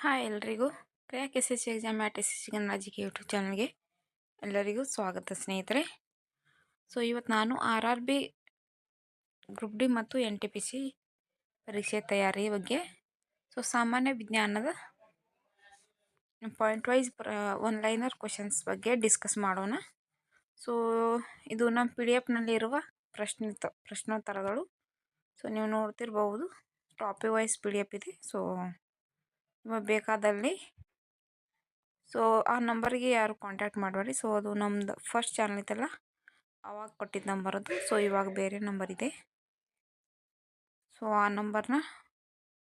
Hi ಎಲ್ರಿಗೂ. Crack S S exam mat S S C K YouTube ಚಾನಲ್ಗೆ ಎಲ್ಲರಿಗೂ ಸ್ವಾಗತ ಸ್ನೇಹಿತರೆ. ಸೊ ಇವತ್ತು ನಾನು R R B group D ಮತ್ತು ಎನ್ ಟಿ ಪಿ ಸಿ ಪರೀಕ್ಷೆ ತಯಾರಿ ಬಗ್ಗೆ, ಸೊ, ಸಾಮಾನ್ಯ ವಿಜ್ಞಾನದ point wise one liner questions ಬಗ್ಗೆ ಡಿಸ್ಕಸ್ ಮಾಡೋಣ. ಸೊ, ಇದು ನಮ್ಮ ಪಿ ಡಿ ಎಫ್ನಲ್ಲಿರುವ ಪ್ರಶ್ನೆ ಪ್ರಶ್ನೋತ್ತರಗಳು. ಸೊ, ನೀವು ನೋಡ್ತಿರ್ಬೋದು topic wise P D F ಇದೆ. ಸೊ ಬೇಕಾದಲ್ಲಿ. ಸೊ ಆ ನಂಬರ್ಗೆ ಯಾರು ಕಾಂಟ್ಯಾಕ್ಟ್ ಮಾಡಬೇಡಿ ಸೊ ಅದು ನಮ್ಮದು ಫಸ್ಟ್ ಚಾನಲ್ ಇತ್ತಲ್ಲ ಅವಾಗ ಕೊಟ್ಟಿದ್ದ ನಂಬರ್ ಅದು ಸೊ ಇವಾಗ ಬೇರೆ ನಂಬರ್ ಇದೆ. ಸೊ ಆ ನಂಬರ್ನ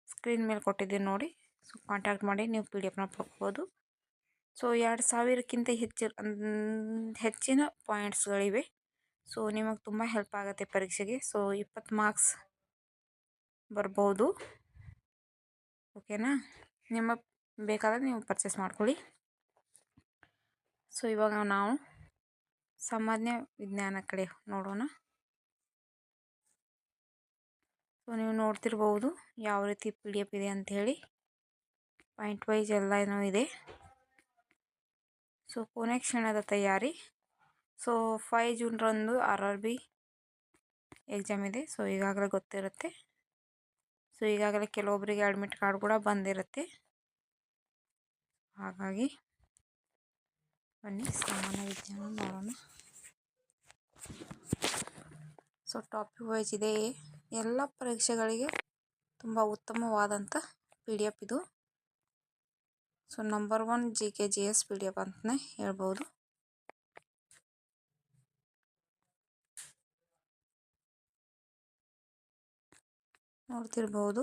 ಸ್ಕ್ರೀನ್ ಮೇಲೆ ಕೊಟ್ಟಿದ್ದೀನಿ ನೋಡಿ. ಸೊ ಕಾಂಟ್ಯಾಕ್ಟ್ ಮಾಡಿ, ನೀವು ಪಿ ಡಿ ಎಫ್ನ ಪಡ್ಕೋಬೋದು ಸೊ ಎರಡು ಸಾವಿರಕ್ಕಿಂತ ಹೆಚ್ಚು ಹೆಚ್ಚಿನ ಪಾಯಿಂಟ್ಸ್ಗಳಿವೆ ಸೊ ನಿಮಗೆ ತುಂಬ ಹೆಲ್ಪ್ ಆಗುತ್ತೆ ಪರೀಕ್ಷೆಗೆ. ಸೊ ಇಪ್ಪತ್ತು ಮಾರ್ಕ್ಸ್ ಬರ್ಬೋದು. ಓಕೆನಾ ನಿಮ್ಮ ಬೇಕಾದ್ರೆ ನೀವು ಪರ್ಚೇಸ್ ಮಾಡ್ಕೊಳ್ಳಿ ಸೊ ಇವಾಗ ನಾವು ಸಾಮಾನ್ಯ ವಿಜ್ಞಾನ ಕಡೆ ನೋಡೋಣ ಸೊ ನೀವು ನೋಡ್ತಿರ್ಬೋದು ಯಾವ ರೀತಿ ಪಿ ಡಿ ಎಫ್ ಇದೆ ಅಂಥೇಳಿ ಪಾಯಿಂಟ್ ವೈಸ್ ಎಲ್ಲ ಏನೋ ಇದೆ ಸೊ ಕೊನೆ ಕ್ಷಣದ ತಯಾರಿ ಸೊ ಫೈ ಜೂನ್ರಂದು ಆರ್ ಆರ್ ಬಿ ಎಕ್ಸಾಮ್ ಇದೆ ಸೊ ಈಗಾಗಲೇ ಗೊತ್ತಿರುತ್ತೆ ಸೊ ಈಗಾಗಲೇ ಕೆಲವೊಬ್ಬರಿಗೆ ಅಡ್ಮಿಟ್ ಕಾರ್ಡ್ ಕೂಡ ಬಂದಿರುತ್ತೆ ಹಾಗಾಗಿ ಬನ್ನಿ ಸಾಮಾನ್ಯ ವಿಜ್ಞಾನ ನೋಡೋಣ ಸೊ ಟಾಪಿಕ್ ವೈಸ್ ಇದೆ. ಎಲ್ಲ ಪರೀಕ್ಷೆಗಳಿಗೆ ತುಂಬ ಉತ್ತಮವಾದಂಥ ಪಿ ಡಿ ಎಫ್ ಇದು. So number one G K G S P D F ಅಂತಲೇ ಹೇಳ್ಬೋದು. ನೋಡ್ತಿರ್ಬೋದು.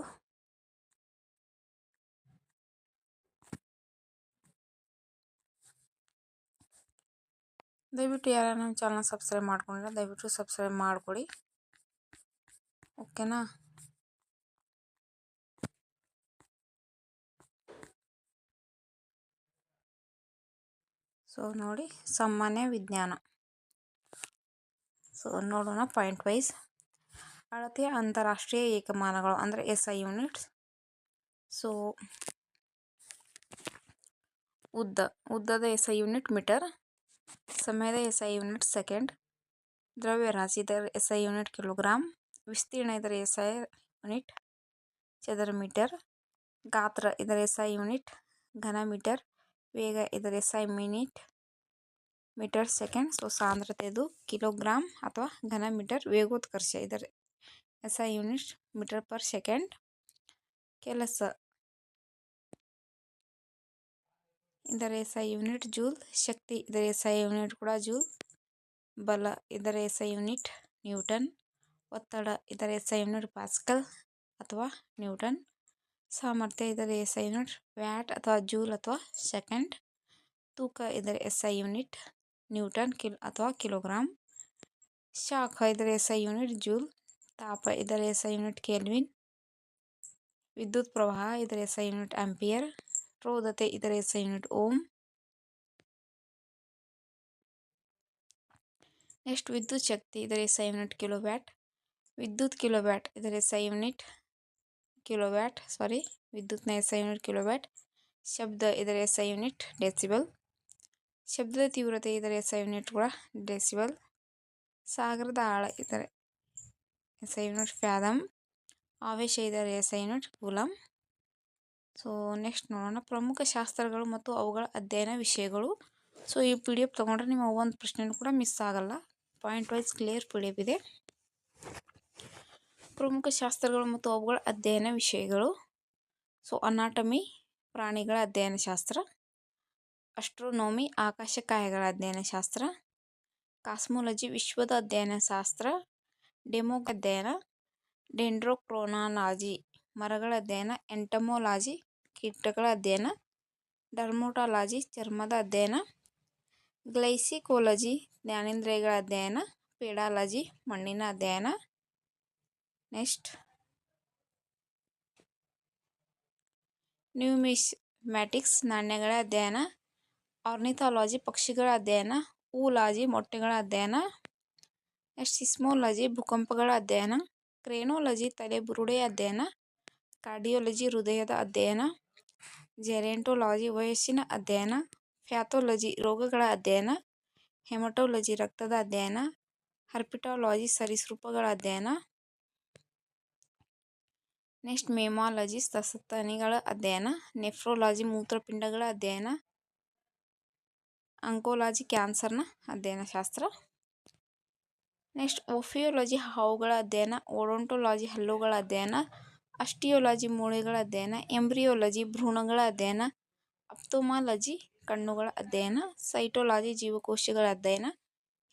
ದಯವಿಟ್ಟು ಯಾರು ನಮ್ಮ ಚಾನಲ್ ಸಬ್ಸ್ಕ್ರೈಬ್ ಮಾಡ್ಕೊಂಡಿಲ್ಲ, ದಯವಿಟ್ಟು ಸಬ್ಸ್ಕ್ರೈಬ್ ಮಾಡಿಕೊಡಿ. ಓಕೆನಾ? ಸೊ, ನೋಡಿ ಸಾಮಾನ್ಯ ವಿಜ್ಞಾನ. ಸೊ, ನೋಡೋಣ ಪಾಯಿಂಟ್ ವೈಸ್ ಅಳತೆಯ ಅಂತಾರಾಷ್ಟ್ರೀಯ ಏಕಮಾನಗಳು ಅಂದರೆ ಎಸ್ ಐ ಯೂನಿಟ್ಸ್ ಸೊ, ಉದ್ದ, ಉದ್ದದ ಎಸ್ ಐ ಯೂನಿಟ್ ಮೀಟರ್ ಸಮಯದ ಎಸ್ ಐ ಯೂನಿಟ್ ಸೆಕೆಂಡ್ ದ್ರವ್ಯರಾಶಿ ಇದರ ಎಸ್ ಐ ಯೂನಿಟ್ ಕಿಲೋಗ್ರಾಮ್ ವಿಸ್ತೀರ್ಣ ಇದರ ಎಸ್ ಐ ಯೂನಿಟ್ ಚದರ ಮೀಟರ್ ಗಾತ್ರ ಇದರ ಎಸ್ ಐ ಯೂನಿಟ್ ಘನ ಮೀಟರ್ ವೇಗ ಇದರ S I minute metre second so ಸಾಂದ್ರತೆದು kilogram ಅಥವಾ ಘನ ಮೀಟರ್ ವೇಗೋತ್ಕರ್ಷ ಇದರ S I unit metre per second ಕೆಲಸ ಇದರ ಎಸ್ ಐ ಯೂನಿಟ್ ಜೂಲ್, ಶಕ್ತಿ ಇದರ ಎಸ್ ಐ ಯೂನಿಟ್ ಕೂಡ ಜೂಲ್, ಬಲ ಇದರ ಎಸ್ ಐ ಯೂನಿಟ್ ನ್ಯೂಟನ್, ಒತ್ತಡ ಇದರ ಎಸ್ ಐ ಯೂನಿಟ್ ಪಾಸ್ಕಲ್ ಅಥವಾ ನ್ಯೂಟನ್, ಸಾಮರ್ಥ್ಯ ಇದರ ಐ ಯೂನಿಟ್ ವ್ಯಾಟ್ ಅಥವಾ ಜೂಲ್ ಅಥವಾ ಸೆಕೆಂಡ್, ತೂಕ ಇದರ ಐ ಯೂನಿಟ್ ನ್ಯೂಟನ್ ಕಿಲ್ ಅಥವಾ ಕಿಲೋಗ್ರಾಮ್ ಶಾಖ ಇದರ ಎಸ್ ಐ ಯೂನಿಟ್ ಜೂಲ್, ತಾಪ ಇದರ ಎಸ್ ಐ ಯೂನಿಟ್ ಕೆಲ್ವಿನ್, ವಿದ್ಯುತ್ ಪ್ರವಾಹ ಇದರ ಎಸ್ ಐ ಯೂನಿಟ್ ಆಂಪಿಯರ್ ರೋಧತೆ ಇದರ ಎಸ್ ಯೂನಿಟ್ ಓಮ್. ನೆಕ್ಸ್ಟ್ ವಿದ್ಯುತ್ ಶಕ್ತಿ ಇದರ ಎಸ್ ಯೂನಿಟ್ ಕಿಲೋವ್ಯಾಟ್. ವಿದ್ಯುತ್ ಕಿಲೋವ್ಯಾಟ್ ಇದರ ಎಸ್ ಯೂನಿಟ್ ಕಿಲೋವ್ಯಾಟ್ ಸಾರಿ ವಿದ್ಯುತ್ನ ಎಸ್ ಐ ಯೂನಿಟ್ ಕಿಲೋವ್ಯಾಟ್. ಶಬ್ದ ಇದರ ಎಸ್ ಯೂನಿಟ್ ಡೆಸಿಬಲ್. ಶಬ್ದದ ತೀವ್ರತೆ ಇದರ ಎಸ್ ಯೂನಿಟ್ ಕೂಡ ಡೆಸಿಬಲ್. ಸಾಗರದ ಆಳ ಇದರ ಎಸ್ ಯೂನಿಟ್ ಫ್ಯಾದಮ್ ಆವೇಶ ಇದರ S unit coulomb so next ನೋಡೋಣ. ಪ್ರಮುಖ ಶಾಸ್ತ್ರಗಳು ಮತ್ತು ಅವುಗಳ ಅಧ್ಯಯನ ವಿಷಯಗಳು. ಸೊ ಈ ಪಿ ಡಿ ಎಫ್ ತೊಗೊಂಡ್ರೆ ನಿಮ್ಮ ಒಂದು ಪ್ರಶ್ನೆನೂ ಕೂಡ ಮಿಸ್ ಆಗಲ್ಲ. Point wise clear P D ಇದೆ. ಪ್ರಮುಖ ಶಾಸ್ತ್ರಗಳು ಮತ್ತು ಅವುಗಳ ಅಧ್ಯಯನ ವಿಷಯಗಳು. ಸೊ ಅನಾಟಮಿ ಪ್ರಾಣಿಗಳ ಅಧ್ಯಯನ ಶಾಸ್ತ್ರ. ಅಸ್ಟ್ರೋನೋಮಿ ಆಕಾಶಕಾಯಗಳ ಅಧ್ಯಯನ ಶಾಸ್ತ್ರ. ಕಾಸ್ಮೋಲಜಿ ವಿಶ್ವದ ಅಧ್ಯಯನ ಶಾಸ್ತ್ರ. ಡೆಮೋಗ ಅಧ್ಯಯನ. ಡೆಂಡ್ರೋಕ್ರೋನಾಲಜಿ ಮರಗಳ ಅಧ್ಯಯನ. ಎಂಟಮೋಲಾಜಿ ಕೀಟಗಳ ಅಧ್ಯಯನ, ಡರ್ಮೋಟಾಲಜಿ, ಚರ್ಮದ ಅಧ್ಯಯನ, ಗ್ಲೈಸಿಕೋಲಜಿ, ಜ್ಞಾನೇಂದ್ರಿಯಗಳ ಅಧ್ಯಯನ, ಪೇಡಾಲಜಿ, ಮಣ್ಣಿನ ಅಧ್ಯಯನ. ನೆಕ್ಸ್ಟ್. ನ್ಯೂಮಿಸ್ಮ್ಯಾಟಿಕ್ಸ್, ನಾಣ್ಯಗಳ ಅಧ್ಯಯನ, ಆರ್ನಿಥಾಲಜಿ, ಪಕ್ಷಿಗಳ ಅಧ್ಯಯನ, ಊಲಾಜಿ, ಮೊಟ್ಟೆಗಳ ಅಧ್ಯಯನ. ನೆಕ್ಸ್ಟ್, ಸಿಸ್ಮೋಲಜಿ, ಭೂಕಂಪಗಳ ಅಧ್ಯಯನ, ಕ್ರೇನೋಲಜಿ ತಲೆ ಬುರುಡೆಯ ಅಧ್ಯಯನ, ಕಾರ್ಡಿಯೋಲಜಿ, ಹೃದಯದ ಅಧ್ಯಯನ. ಜೆರೆಂಟೊಲಾಜಿ ವಯಸ್ಸಿನ ಅಧ್ಯಯನ, ಪ್ಯಾಥೊಲಜಿ, ರೋಗಗಳ ಅಧ್ಯಯನ, ಹೆಮಟೊಲಜಿ, ರಕ್ತದ ಅಧ್ಯಯನ, ಹರ್ಪಿಟಾಲಜಿ, ಸರೀಸೃಪಗಳ ಅಧ್ಯಯನ. ನೆಕ್ಸ್ಟ್ ಮೇಮಾಲಜಿ, ಸಸ್ತನಿಗಳ ಅಧ್ಯಯನ, ನೆಫ್ರೋಲಾಜಿ, ಮೂತ್ರಪಿಂಡಗಳ ಅಧ್ಯಯನ, ಅಂಕೋಲಾಜಿ, ಕ್ಯಾನ್ಸರ್ನ ಅಧ್ಯಯನ ಶಾಸ್ತ್ರ ನೆಕ್ಸ್ಟ್ ಓಫಿಯೋಲಜಿ ಹಾವುಗಳ ಅಧ್ಯಯನ ಓಡೊಂಟೊಲಾಜಿ ಹಲ್ಲುಗಳ ಅಧ್ಯಯನ ಅಸ್ಟಿಯೋಲಜಿ ಮೂಳೆಗಳ ಅಧ್ಯಯನ, ಎಂಬ್ರಿಯೋಲಜಿ ಭ್ರೂಣಗಳ ಅಧ್ಯಯನ, ಅಪ್ತೋಮಾಲಜಿ ಕಣ್ಣುಗಳ ಅಧ್ಯಯನ, ಸೈಟೋಲಾಜಿ ಜೀವಕೋಶಗಳ ಅಧ್ಯಯನ,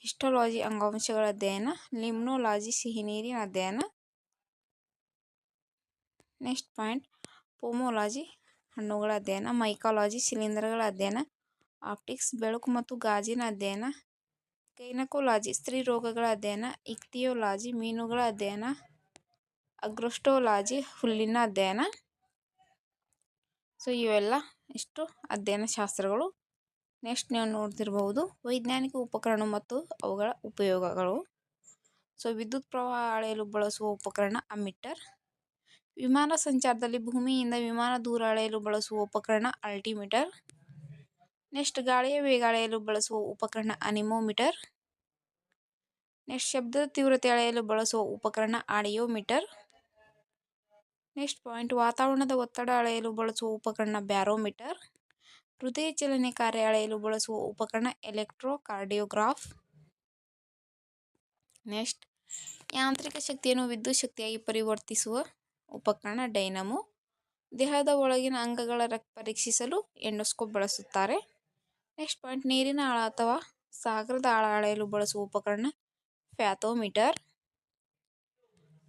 ಹಿಸ್ಟೋಲಾಜಿ ಅಂಗಾಂಶಗಳ ಅಧ್ಯಯನ, ಲಿಮ್ನೋಲಾಜಿ ಸಿಹಿನೀರಿನ ಅಧ್ಯಯನ. ನೆಕ್ಸ್ಟ್ ಪಾಯಿಂಟ್, ಪೋಮೋಲಾಜಿ ಹಣ್ಣುಗಳ ಅಧ್ಯಯನ, ಮೈಕಾಲಜಿ ಶಿಲೀಂಧ್ರಗಳ ಅಧ್ಯಯನ, ಆಪ್ಟಿಕ್ಸ್ ಬೆಳಕು ಮತ್ತು ಗಾಜಿನ ಅಧ್ಯಯನ, ಗೈನಕೋಲಾಜಿ ಸ್ತ್ರೀ ರೋಗಗಳ ಅಧ್ಯಯನ, ಇಕ್ತಿಯೋಲಾಜಿ ಮೀನುಗಳ ಅಧ್ಯಯನ ಅಗ್ರೋಸ್ಟೋಲಾಜಿ ಹುಲ್ಲಿನ ಅಧ್ಯಯನ. ಸೊ ಇವೆಲ್ಲ ಇಷ್ಟು ಅಧ್ಯಯನ ಶಾಸ್ತ್ರಗಳು. ನೆಕ್ಸ್ಟ್ ನೀವು ನೋಡ್ತಿರ್ಬೋದು ವೈಜ್ಞಾನಿಕ ಉಪಕರಣ ಮತ್ತು ಅವುಗಳ ಉಪಯೋಗಗಳು. ಸೊ ವಿದ್ಯುತ್ ಪ್ರವಾಹ ಅಳೆಯಲು ಬಳಸುವ ಉಪಕರಣ ಅಮಿಟರ್ ವಿಮಾನ ಸಂಚಾರದಲ್ಲಿ ಭೂಮಿಯಿಂದ ವಿಮಾನ ದೂರ ಅಳೆಯಲು ಬಳಸುವ ಉಪಕರಣ ಅಲ್ಟಿಮೀಟರ್. ನೆಕ್ಸ್ಟ್ ಗಾಳಿಯ ವೇಗ ಅಳೆಯಲು ಬಳಸುವ ಉಪಕರಣ ಅನಿಮೋಮೀಟರ್. ನೆಕ್ಸ್ಟ್ ಶಬ್ದದ ತೀವ್ರತೆ ಅಳೆಯಲು ಬಳಸುವ ಉಪಕರಣ ಆಡಿಯೋಮೀಟರ್. ನೆಕ್ಸ್ಟ್ ಪಾಯಿಂಟ್, ವಾತಾವರಣದ ಒತ್ತಡ ಅಳೆಯಲು ಬಳಸುವ ಉಪಕರಣ ಬ್ಯಾರೋಮೀಟರ್. ಹೃದಯ ಚಲನೆ ಕಾರ್ಯ ಅಳೆಯಲು ಬಳಸುವ ಉಪಕರಣ ಎಲೆಕ್ಟ್ರೋಕಾರ್ಡಿಯೋಗ್ರಾಫ್. ನೆಕ್ಸ್ಟ್, ಯಾಂತ್ರಿಕ ಶಕ್ತಿಯನ್ನು ವಿದ್ಯುತ್ ಶಕ್ತಿಯಾಗಿ ಪರಿವರ್ತಿಸುವ ಉಪಕರಣ ಡೈನಮೋ. ದೇಹದ ಒಳಗಿನ ಅಂಗಗಳ ರಕ್ತ ಪರೀಕ್ಷಿಸಲು ಎಂಡೋಸ್ಕೋಪ್ ಬಳಸುತ್ತಾರೆ. ನೆಕ್ಸ್ಟ್ ಪಾಯಿಂಟ್, ನೀರಿನ ಆಳ ಅಥವಾ ಸಾಗರದ ಆಳ ಅಳೆಯಲು ಬಳಸುವ ಉಪಕರಣ ಫ್ಯಾಥೋಮೀಟರ್.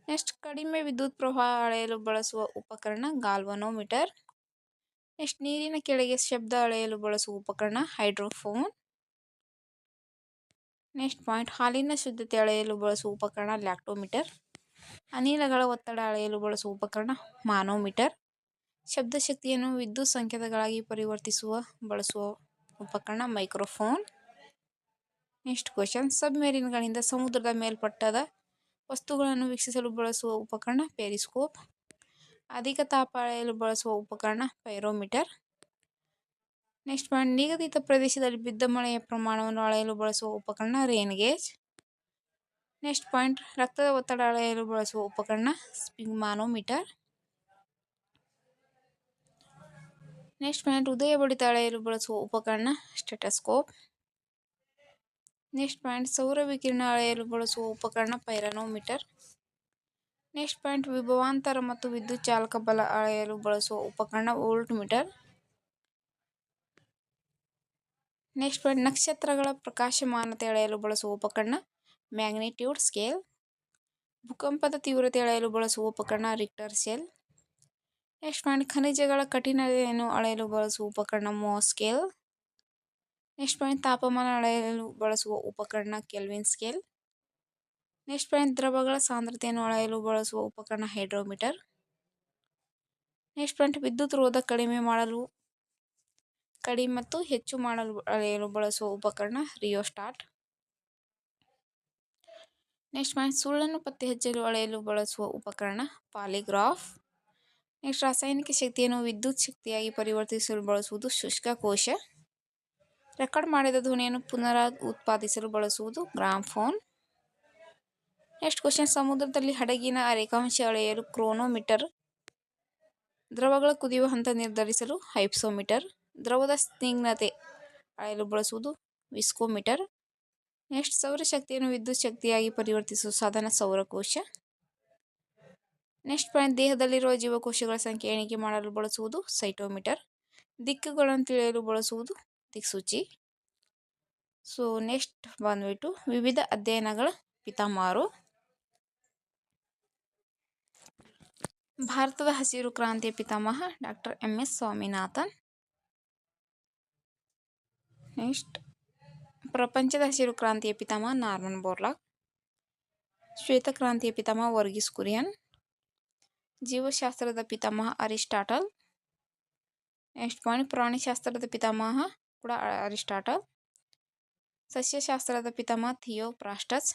ನೆಕ್ಸ್ಟ್ ಕಡಿಮೆ ವಿದ್ಯುತ್ ಪ್ರವಾಹ ಅಳೆಯಲು ಬಳಸುವ ಉಪಕರಣ ಗಾಲ್ವನೋಮೀಟರ್. ನೆಕ್ಸ್ಟ್ ನೀರಿನ ಕೆಳಗೆ ಶಬ್ದ ಅಳೆಯಲು ಬಳಸುವ ಉಪಕರಣ ಹೈಡ್ರೋಫೋನ್. ನೆಕ್ಸ್ಟ್ ಪಾಯಿಂಟ್ ಹಾಲಿನ ಶುದ್ಧತೆ ಅಳೆಯಲು ಬಳಸುವ ಉಪಕರಣ ಲ್ಯಾಕ್ಟೋಮೀಟರ್. ಅನಿಲಗಳ ಒತ್ತಡ ಅಳೆಯಲು ಬಳಸುವ ಉಪಕರಣ ಮಾನೋಮೀಟರ್. ಶಬ್ದ ಶಕ್ತಿಯನ್ನು ವಿದ್ಯುತ್ ಸಂಕೇತಗಳಾಗಿ ಪರಿವರ್ತಿಸುವ, ಬಳಸುವ ಉಪಕರಣ ಮೈಕ್ರೋಫೋನ್. ನೆಕ್ಸ್ಟ್ ಕ್ವಶನ್ ಸಬ್ಮೆರಿನ್ಗಳಿಂದ ಸಮುದ್ರದ ಮೇಲ್ಪಟ್ಟದ ವಸ್ತುಗಳನ್ನು ವೀಕ್ಷಿಸಲು ಬಳಸುವ ಉಪಕರಣ ಪೆರಿಸ್ಕೋಪ್. ಅಧಿಕ ತಾಪ ಅಳೆಯಲು ಬಳಸುವ ಉಪಕರಣ ಪೈರೋಮೀಟರ್. ನೆಕ್ಸ್ಟ್ ಪಾಯಿಂಟ್ ನಿಗದಿತ ಪ್ರದೇಶದಲ್ಲಿ ಬಿದ್ದ ಮಳೆಯ ಪ್ರಮಾಣವನ್ನು ಅಳೆಯಲು ಬಳಸುವ ಉಪಕರಣ ರೇನ್ ಗೇಜ್. ನೆಕ್ಸ್ಟ್ ಪಾಯಿಂಟ್, ರಕ್ತದ ಒತ್ತಡ ಅಳೆಯಲು ಬಳಸುವ ಉಪಕರಣ ಸ್ಪಿಂಗ್ ಸ್ಪಿಗ್ಮಾನೋಮೀಟರ್ ನೆಕ್ಸ್ಟ್ ಪಾಯಿಂಟ್ ಹೃದಯ ಬಡಿತ ಅಳೆಯಲು ಬಳಸುವ ಉಪಕರಣ ಸ್ಟೆಟಸ್ಕೋಪ್. ನೆಕ್ಸ್ಟ್ ಪಾಯಿಂಟ್, ಸೌರ ವಿಕಿರಣ ಅಳೆಯಲು ಬಳಸುವ ಉಪಕರಣ ಪೈರಾನೋಮೀಟರ್. ನೆಕ್ಸ್ಟ್ ಪಾಯಿಂಟ್, ವಿಭವಾಂತರ ಮತ್ತು ವಿದ್ಯುತ್ ಚಾಲಕ ಬಲ ಅಳೆಯಲು ಬಳಸುವ ಉಪಕರಣ ವೋಲ್ಟ್ ಮೀಟರ್ ನೆಕ್ಸ್ಟ್ ಪಾಯಿಂಟ್, ನಕ್ಷತ್ರಗಳ ಪ್ರಕಾಶಮಾನತೆ ಅಳೆಯಲು ಬಳಸುವ ಉಪಕರಣ ಮ್ಯಾಗ್ನಿಟ್ಯೂಡ್ ಸ್ಕೇಲ್. ಭೂಕಂಪದ ತೀವ್ರತೆ ಅಳೆಯಲು ಬಳಸುವ ಉಪಕರಣ ರಿಕ್ಟರ್ ಸ್ಕೇಲ್. ನೆಕ್ಸ್ಟ್ ಪಾಯಿಂಟ್, ಖನಿಜಗಳ ಕಠಿಣತೆಯನ್ನು ಅಳೆಯಲು ಬಳಸುವ ಉಪಕರಣ ಮೋ ಸ್ಕೇಲ್. ನೆಕ್ಸ್ಟ್ ಪಾಯಿಂಟ್ ತಾಪಮಾನ ಅಳೆಯಲು ಬಳಸುವ ಉಪಕರಣ ಕೆಲ್ವಿನ್ ಸ್ಕೇಲ್. ನೆಕ್ಸ್ಟ್ ಪಾಯಿಂಟ್ ದ್ರವಗಳ ಸಾಂದ್ರತೆಯನ್ನು ಅಳೆಯಲು ಬಳಸುವ ಉಪಕರಣ ಹೈಡ್ರೋಮೀಟರ್. ನೆಕ್ಸ್ಟ್ ಪಾಯಿಂಟ್ ವಿದ್ಯುತ್ ರೋಧ ಕಡಿಮೆ ಮಾಡಲು, ಕಡಿಮೆ ಮತ್ತು ಹೆಚ್ಚು ಮಾಡಲು ಅಳೆಯಲು ಬಳಸುವ ಉಪಕರಣ ರಿಯೋಸ್ಟಾಟ್. ನೆಕ್ಸ್ಟ್ ಪಾಯಿಂಟ್ ಸುಳ್ಳನ್ನು ಪತ್ತೆ ಹಚ್ಚಲು ಅಳೆಯಲು ಬಳಸುವ ಉಪಕರಣ ಪಾಲಿಗ್ರಾಫ್. ನೆಕ್ಸ್ಟ್ ರಾಸಾಯನಿಕ ಶಕ್ತಿಯನ್ನು ವಿದ್ಯುತ್ ಶಕ್ತಿಯಾಗಿ ಪರಿವರ್ತಿಸಲು ಬಳಸುವುದು ಶುಷ್ಕ ಕೋಶ. ರೆಕಾರ್ಡ್ ಮಾಡಿದ ಧ್ವನಿಯನ್ನು ಪುನರ ಉತ್ಪಾದಿಸಲು ಬಳಸುವುದು ಗ್ರಾಮ್ಫೋನ್ ನೆಕ್ಸ್ಟ್ ಕ್ವಶನ್ ಸಮುದ್ರದಲ್ಲಿ ಹಡಗಿನ ರೇಖಾಂಶ ಅಳೆಯಲು ಕ್ರೋನೋಮೀಟರ್ ದ್ರವಗಳ ಕುದಿಯುವ ಹಂತ ನಿರ್ಧರಿಸಲು ಹೈಪ್ಸೋಮೀಟರ್ ದ್ರವದ ಸ್ನಿಗ್ಧತೆ ಅಳೆಯಲು ಬಳಸುವುದು ವಿಸ್ಕೋಮೀಟರ್ ನೆಕ್ಸ್ಟ್ ಸೌರಶಕ್ತಿಯನ್ನು ವಿದ್ಯುತ್ ಶಕ್ತಿಯಾಗಿ ಪರಿವರ್ತಿಸುವ ಸಾಧನ ಸೌರಕೋಶ. ನೆಕ್ಸ್ಟ್ ಪಾಯಿಂಟ್ ದೇಹದಲ್ಲಿರುವ ಜೀವಕೋಶಗಳ ಸಂಖ್ಯೆ ಎಣಿಕೆ ಮಾಡಲು ಬಳಸುವುದು ಸೈಟೋಮೀಟರ್ ದಿಕ್ಕುಗಳನ್ನು ತಿಳಿಯಲು ಬಳಸುವುದು ದಿಕ್ಸೂಚಿ. ಸೊ ನೆಕ್ಸ್ಟ್ ಬಂದ್ಬಿಟ್ಟು ವಿವಿಧ ಅಧ್ಯಯನಗಳ ಪಿತಾಮಹರು. ಭಾರತದ ಹಸಿರು ಕ್ರಾಂತಿಯ ಪಿತಾಮಹ doctor M S Swaminathan. Next ಪ್ರಪಂಚದ ಹಸಿರು ಕ್ರಾಂತಿಯ ಪಿತಾಮಹ ನಾರ್ಮನ್ ಬೋರ್ಲಾಕ್. ಶ್ವೇತಕ್ರಾಂತಿಯ ಪಿತಾಮಹ ವರ್ಗೀಸ್ ಕುರಿಯನ್. ಜೀವಶಾಸ್ತ್ರದ ಪಿತಾಮಹ ಅರಿಸ್ಟಾಟಲ್. ನೆಕ್ಸ್ಟ್ ಪಾಯಿಂಟ್ ಪ್ರಾಣಿಶಾಸ್ತ್ರದ ಪಿತಾಮಹ ಕೂಡ ಅರಿಸ್ಟಾಟಲ್ ಸಸ್ಯಶಾಸ್ತ್ರದ ಪಿತಾಮಹ ಥಿಯೋಪ್ರಾಸ್ಟಸ್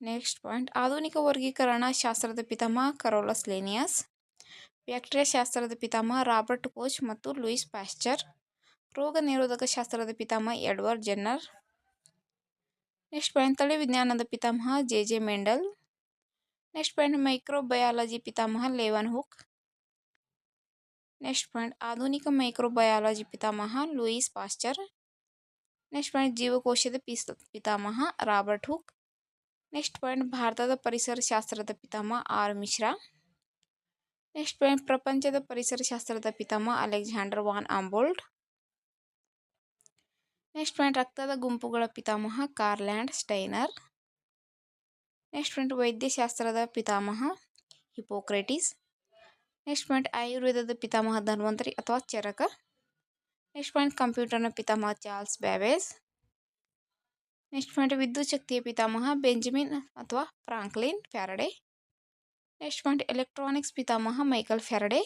ನೆಕ್ಸ್ಟ್ ಪಾಯಿಂಟ್ ಆಧುನಿಕ ವರ್ಗೀಕರಣ ಶಾಸ್ತ್ರದ ಪಿತಾಮಹ ಕರೋಲಸ್ ಲೇನಿಯಸ್ ಬ್ಯಾಕ್ಟೀರಿಯಾ ಶಾಸ್ತ್ರದ ಪಿತಾಮಹ ರಾಬರ್ಟ್ ಕೋಚ್ ಮತ್ತು ಲೂಯಿಸ್ ಪ್ಯಾಸ್ಚರ್ ರೋಗ ನಿರೋಧಕ ಶಾಸ್ತ್ರದ ಪಿತಾಮಹ ಎಡ್ವರ್ಡ್ ಜೆನ್ನರ್ ನೆಕ್ಸ್ಟ್ ಪಾಯಿಂಟ್ ತಳಿ ವಿಜ್ಞಾನದ ಪಿತಾಮಹ J J Mendel next point microbiology ಪಿತಾಮಹ ಲೇವನ್ ಹುಕ್ ನೆಕ್ಸ್ಟ್ ಪಾಯಿಂಟ್ ಆಧುನಿಕ ಮೈಕ್ರೋಬಯಾಲಜಿ ಪಿತಾಮಹ ಲೂಯಿಸ್ ಪಾಸ್ಚರ್ ನೆಕ್ಸ್ಟ್ ಪಾಯಿಂಟ್ ಜೀವಕೋಶದ ಪಿಸ್ ಪಿತಾಮಹ ರಾಬರ್ಟ್ ಹುಕ್ ನೆಕ್ಸ್ಟ್ ಪಾಯಿಂಟ್ ಭಾರತದ ಪರಿಸರ ಶಾಸ್ತ್ರದ ಪಿತಾಮಹ ಆರ್ ಮಿಶ್ರಾ ನೆಕ್ಸ್ಟ್ ಪಾಯಿಂಟ್ ಪ್ರಪಂಚದ ಪರಿಸರ ಶಾಸ್ತ್ರದ ಪಿತಾಮಹ Alexander von Humboldt next point ರಕ್ತದ ಗುಂಪುಗಳ ಪಿತಾಮಹ ಕಾರ್ಲ್ಯಾಂಡ್ ಸ್ಟೈನರ್ ನೆಕ್ಸ್ಟ್ ಪಾಯಿಂಟ್ ವೈದ್ಯಶಾಸ್ತ್ರದ ಪಿತಾಮಹ ಹಿಪೋಕ್ರೆಟಿಸ್ ನೆಕ್ಸ್ಟ್ ಪಾಯಿಂಟ್ ಆಯುರ್ವೇದದ ಪಿತಾಮಹ ಧನ್ವಂತರಿ ಅಥವಾ ಚರಕ. ನೆಕ್ಸ್ಟ್ ಪಾಯಿಂಟ್ ಕಂಪ್ಯೂಟರ್ನ ಪಿತಾಮಹ ಚಾರ್ಲ್ಸ್ ಬ್ಯಾಬೇಸ್ ನೆಕ್ಸ್ಟ್ ಪಾಯಿಂಟ್ ವಿದ್ಯುತ್ ಶಕ್ತಿಯ ಪಿತಾಮಹ ಬೆಂಜಮಿನ್ ಅಥವಾ Franklin Faraday. Next point electronics ಪಿತಾಮಹ ಮೈಕಲ್ ಫ್ಯಾರಡೆ.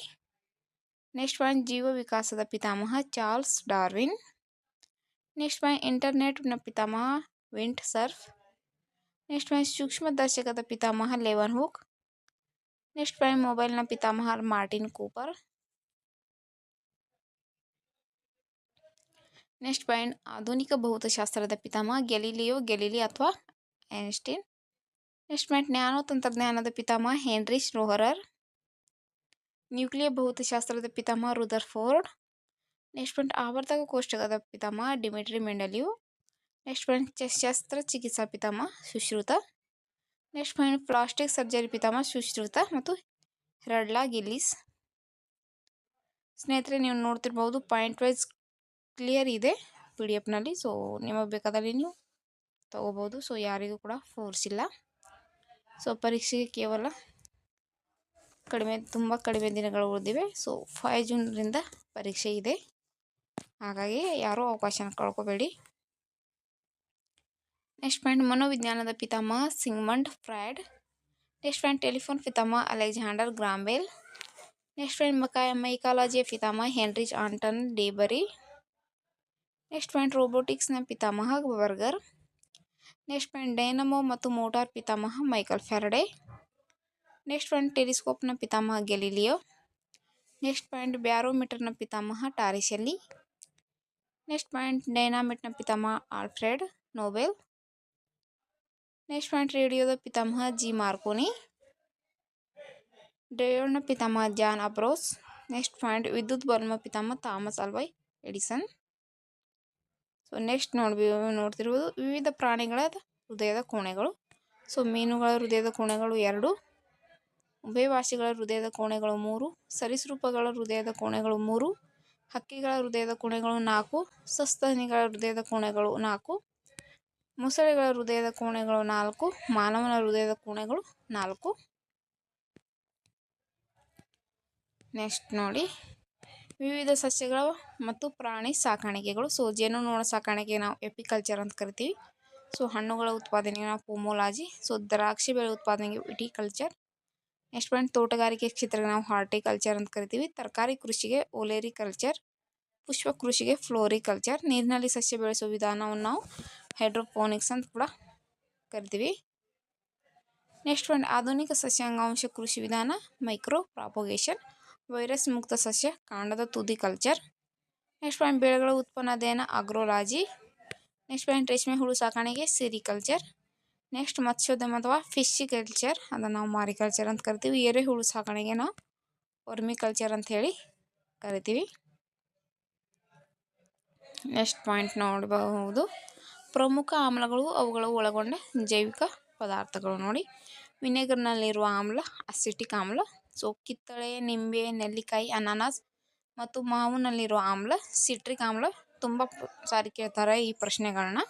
ನೆಕ್ಸ್ಟ್ ಪಾಯಿಂಟ್ ಜೀವ ವಿಕಾಸದ ಪಿತಾಮಹ ಚಾರ್ಲ್ಸ್ ಡಾರ್ವಿನ್. ನೆಕ್ಸ್ಟ್ ಪಾಯಿಂಟ್ ಇಂಟರ್ನೆಟ್ನ ಪಿತಾಮಹ ವಿಂಟ್ ಸರ್ಫ್ ನೆಕ್ಸ್ಟ್ ಪಾಯಿಂಟ್ ಸೂಕ್ಷ್ಮದರ್ಶಕದ ಪಿತಾಮಹ ಲೆವನ್ ಹುಕ್ ನೆಕ್ಸ್ಟ್ ಪಾಯಿಂಟ್ ಮೊಬೈಲ್ನ ಪಿತಾಮಹ ಮಾರ್ಟಿನ್ ಕೂಪರ್ ನೆಕ್ಸ್ಟ್ ಪಾಯಿಂಟ್ ಆಧುನಿಕ ಭೌತಶಾಸ್ತ್ರದ ಪಿತಾಮಹ ಗೆಲಿಲಿಯೋ ಗೆಲಿಲಿ ಅಥವಾ ಐನ್ಸ್ಟೀನ್ ನೆಕ್ಸ್ಟ್ ಪಾಯಿಂಟ್ ನ್ಯಾನೋ ತಂತ್ರಜ್ಞಾನದ ಪಿತಾಮಹ ಹೆನ್ರಿಚ್ ರೋಹರರ್ ನ್ಯೂಕ್ಲಿಯರ್ ಭೌತಶಾಸ್ತ್ರದ ಪಿತಾಮಹ ರುದರ್ ಫೋರ್ಡ್ ನೆಕ್ಸ್ಟ್ ಪಾಯಿಂಟ್ ಆವರ್ತಕ ಕೋಷ್ಟಕದ ಪಿತಾಮಹ ಡಿಮಿಟ್ರಿ ಮೆಂಡಲಿಯು ನೆಕ್ಸ್ಟ್ ಪಾಯಿಂಟ್ ಶಸ್ತ್ರಚಿಕಿತ್ಸಾ ಪಿತಾಮಹ Sushruta next point, plastic surgery ಪಿತಾಮಹ ಸುಶ್ರುತ ಮತ್ತು ರಡ್ಲಾ ಗಿಲ್ಲಿಸ್. ಸ್ನೇಹಿತರೆ, ನೀವು ನೋಡ್ತಿರ್ಬೋದು ಪಾಯಿಂಟ್ ವೈಸ್ ಕ್ಲಿಯರ್ ಇದೆ ಪಿ ಡಿ ಎಫ್ನಲ್ಲಿ. ಸೊ, ನಿಮಗೆ ಬೇಕಾದಲ್ಲಿ ನೀವು ತಗೋಬೋದು. ಸೊ, ಯಾರಿಗೂ ಕೂಡ ಫೋರ್ಸ್ ಇಲ್ಲ. ಸೊ, ಪರೀಕ್ಷೆಗೆ ಕೇವಲ ಕಡಿಮೆ, ತುಂಬ ಕಡಿಮೆ ದಿನಗಳು ಉಳಿದಿವೆ. ಸೊ, ಫೈವ್ ಜೂನ್ರಿಂದ ಪರೀಕ್ಷೆ ಇದೆ. ಹಾಗಾಗಿ ಯಾರೂ ಅವಕಾಶನ ಕಳ್ಕೊಬೇಡಿ. ನೆಕ್ಸ್ಟ್ ಪಾಯಿಂಟ್ ಮನೋವಿಜ್ಞಾನದ ಪಿತಾಮಹ Sigmund Freud next point telephone ಪಿತಾಮಹ Alexander Graham Bell next point ಮಕಾಯ ಮೈಕಾಲಜಿಯ ಪಿತಾಮಹ Heinrich Anton de Bary next point ರೋಬೋಟಿಕ್ಸ್ನ ಪಿತಾಮಹ ಬರ್ಗರ್ ನೆಕ್ಸ್ಟ್ ಪಾಯಿಂಟ್ ಡೈನಮೋ ಮತ್ತು ಮೋಟಾರ್ ಪಿತಾಮಹ ಮೈಕಲ್ ಫ್ಯಾರಡೆ ನೆಕ್ಸ್ಟ್ ಪಾಯಿಂಟ್ ಟೆಲಿಸ್ಕೋಪ್ನ ಪಿತಾಮಹ ಗೆಲಿಲಿಯೋ ನೆಕ್ಸ್ಟ್ ಪಾಯಿಂಟ್ ಬ್ಯಾರೋಮೀಟರ್ನ ಪಿತಾಮಹ ಟಾರಿಶೆಲ್ಲಿ ನೆಕ್ಸ್ಟ್ ಪಾಯಿಂಟ್ ಡೈನಾಮಿಟ್ನ ಪಿತಾಮಹ ಆಲ್ಫ್ರೆಡ್ ನೋಬೆಲ್ ನೆಕ್ಸ್ಟ್ ಪಾಯಿಂಟ್ ರೇಡಿಯೋದ ಪಿತಾಮಹ ಜಿ ಮಾರ್ಕೋನಿ ರೇಡಿಯೋನ ಪಿತಾಮಹ ಜಾನ್ ಅಬ್ರೋಸ್ ನೆಕ್ಸ್ಟ್ ಪಾಯಿಂಟ್ ವಿದ್ಯುತ್ ಬಲ್ಬನ ಪಿತಾಮಹ Thomas Alva Edison so next ನೋಡ್ಬಿ ನೋಡ್ತಿರ್ಬೋದು ವಿವಿಧ ಪ್ರಾಣಿಗಳ ಹೃದಯದ ಕೋಣೆಗಳು ಸೊ ಮೀನುಗಳ ಹೃದಯದ ಕೋಣೆಗಳು ಎರಡು. ಉಭಯವಾಸಿಗಳ ಹೃದಯದ ಕೋಣೆಗಳು ಮೂರು. ಸರಿಸೃಪಗಳ ಹೃದಯದ ಕೋಣೆಗಳು ಮೂರು. ಹಕ್ಕಿಗಳ ಹೃದಯದ ಕೋಣೆಗಳು ನಾಲ್ಕು ಸಸ್ತನಿಗಳ ಹೃದಯದ ಕೋಣೆಗಳು ನಾಲ್ಕು ಮೊಸಳೆಗಳ ಹೃದಯದ ಕೋಣೆಗಳು ನಾಲ್ಕು, ಮಾನವನ ಹೃದಯದ ಕೋಣೆಗಳು ನಾಲ್ಕು. ನೆಕ್ಸ್ಟ್ ನೋಡಿ. ವಿವಿಧ ಸಸ್ಯಗಳು ಮತ್ತು ಪ್ರಾಣಿ ಸಾಕಾಣಿಕೆಗಳು. ಸೊ ಜೇನುನೊಣ ಸಾಕಾಣಿಕೆ ನಾವು ಎಪಿಕಲ್ಚರ್ ಅಂತ ಕರಿತೀವಿ. ಸೊ ಹಣ್ಣುಗಳ ಉತ್ಪಾದನೆಗೆ ನಾವು ಪೋಮೋಲಾಜಿ ಸೊ ದ್ರಾಕ್ಷಿ ಬೆಳೆ ಉತ್ಪಾದನೆಗೆ ವಿಟಿಕಲ್ಚರ್ ನೆಕ್ಸ್ಟ್ ಪಾಯಿಂಟ್ ತೋಟಗಾರಿಕೆ ಕ್ಷೇತ್ರಕ್ಕೆ ನಾವು ಹಾರ್ಟಿಕಲ್ಚರ್ ಅಂತ ಕರಿತೀವಿ. ತರಕಾರಿ ಕೃಷಿಗೆ ಓಲೇರಿಕಲ್ಚರ್ ಪುಷ್ಪ ಕೃಷಿಗೆ ಫ್ಲೋರಿಕಲ್ಚರ್ ನೀರಿನಲ್ಲಿ ಸಸ್ಯ ಬೆಳೆಸುವ ವಿಧಾನವನ್ನು ನಾವು ಹೈಡ್ರೋಪೋನಿಕ್ಸ್ ಅಂತ ಕೂಡ ಕರಿತೀವಿ. ನೆಕ್ಸ್ಟ್ ಪಾಯಿಂಟ್ ಆಧುನಿಕ ಸಸ್ಯಾಂಗಾಂಶ ಕೃಷಿ ವಿಧಾನ ಮೈಕ್ರೋ ಪ್ರಾಪೋಗೇಷನ್ ವೈರಸ್ ಮುಕ್ತ ಸಸ್ಯ, ಕಾಂಡದ ತುದಿ ಕಲ್ಚರ್ ನೆಕ್ಸ್ಟ್ ಪಾಯಿಂಟ್ ಬೆಳೆಗಳ ಉತ್ಪನ್ನ ಅಧ್ಯಯನ, ಅಗ್ರೋಲಾಜಿ. ನೆಕ್ಸ್ಟ್ ಪಾಯಿಂಟ್ ರೇಷ್ಮೆ ಹುಳು ಸಾಕಾಣಿಕೆ ಸಿರಿಕಲ್ಚರ್ ನೆಕ್ಸ್ಟ್ ಮತ್ಸ್ಯೋದ್ಯಮ ಅಥವಾ ಫಿಶಿಕಲ್ಚರ್ ಅದನ್ನು ನಾವು ಮಾರಿಕಲ್ಚರ್ ಅಂತ ಕರಿತೀವಿ. ಎರೆಹುಳು ಸಾಕಾಣಿಕೆ ನಾವು ವರ್ಮಿಕಲ್ಚರ್ ಹೇಳಿ ಕರಿತೀವಿ. ನೆಕ್ಸ್ಟ್ ಪಾಯಿಂಟ್ ನೋಡಬಹುದು. ಪ್ರಮುಖ ಆಮ್ಲಗಳು ಅವುಗಳು ಒಳಗೊಂಡ ಜೈವಿಕ ಪದಾರ್ಥಗಳು ನೋಡಿ. ವಿನೆಗರ್ನಲ್ಲಿರುವ ಆಮ್ಲ, ಅಸಿಟಿಕ್ ಆಮ್ಲ, ಸೊ ಕಿತ್ತಳೆ, ನಿಂಬೆ, ನೆಲ್ಲಿಕಾಯಿ, ಅನಾನಸ್ ಮತ್ತು ಮಾವಿನಲ್ಲಿರುವ ಆಮ್ಲ, ಸಿಟ್ರಿಕ್ ಆಮ್ಲ ತುಂಬ ಸಾರಿ ಕೇಳ್ತಾರೆ ಈ ಪ್ರಶ್ನೆಗಳನ್ನ.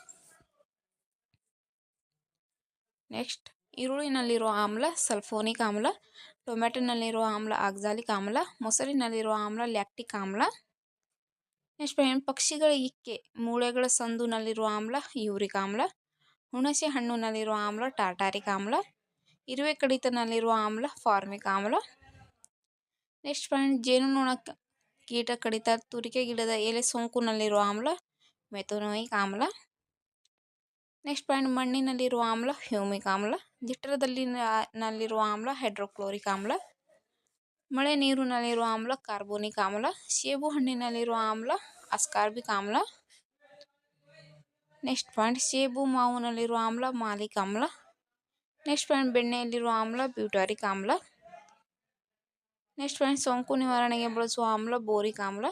ನೆಕ್ಸ್ಟ್, ಈರುಳ್ಳಿನಲ್ಲಿರುವ ಆಮ್ಲ, ಸಲ್ಫೋನಿಕ್ ಆಮ್ಲ ಟೊಮೆಟೊನಲ್ಲಿರುವ ಆಮ್ಲ, ಆಕ್ಸಾಲಿಕ್ ಆಮ್ಲ, ಮೊಸರಿನಲ್ಲಿರುವ ಆಮ್ಲ, ಲ್ಯಾಕ್ಟಿಕ್ ಆಮ್ಲ ನೆಕ್ಸ್ಟ್ ಪಕ್ಷಿಗಳ ಇಕ್ಕೆ, ಮೂಳೆಗಳ ಸಂದುನಲ್ಲಿರುವ ಆಮ್ಲ ಯೂರಿಕ್ ಆಮ್ಲ, ಹುಣಸೆ ಹಣ್ಣಿನಲ್ಲಿರುವ ಆಮ್ಲ ಟಾಟಾರಿಕ್ ಆಮ್ಲ, ಇರುವೆ ಕಡಿತನಲ್ಲಿರುವ ಆಮ್ಲ ಫಾರ್ಮಿಕ್ ಆಮ್ಲ. ನೆಕ್ಸ್ಟ್ ಫ್ರೆಂಡ್ ಜೇನುನೊಣ ಕೀಟ ಕಡಿತ, ತುರಿಕೆ ಗಿಡದ ಎಲೆ ಸೋಂಕುನಲ್ಲಿರುವ ಆಮ್ಲ, ಮೆಥೋನೋಯಿಕ್ ಆಮ್ಲ. ನೆಕ್ಸ್ಟ್ ಪಾಯಿಂಟ್ ಮಣ್ಣಿನಲ್ಲಿರುವ ಆಮ್ಲ, ಹ್ಯೂಮಿಕ್ ಆಮ್ಲ ಜಠರದಲ್ಲಿ ನಲ್ಲಿರುವ ಆಮ್ಲ, ಹೈಡ್ರೋಕ್ಲೋರಿಕ್ ಆಮ್ಲ. ಮಳೆ ನೀರಿನಲ್ಲಿರುವ ಆಮ್ಲ ಕಾರ್ಬೋನಿಕ್ ಆಮ್ಲ ಸೇಬು ಹಣ್ಣಿನಲ್ಲಿರುವ ಆಮ್ಲ ಅಸ್ಕಾರ್ಬಿಕ್ ಆಮ್ಲ ನೆಕ್ಸ್ಟ್ ಪಾಯಿಂಟ್ ಸೇಬು ಮಾವಿನಲ್ಲಿರುವ ಆಮ್ಲ ಮಾಲಿಕ್ ಆಮ್ಲ ನೆಕ್ಸ್ಟ್ ಪಾಯಿಂಟ್ ಬೆಣ್ಣೆಯಲ್ಲಿರುವ ಆಮ್ಲ ಬ್ಯೂಟಾರಿಕ್ ಆಮ್ಲ ನೆಕ್ಸ್ಟ್ ಪಾಯಿಂಟ್ ಸೋಂಕು ನಿವಾರಣೆಗೆ ಬಳಸುವ ಆಮ್ಲ ಬೋರಿಕ್ ಆಮ್ಲ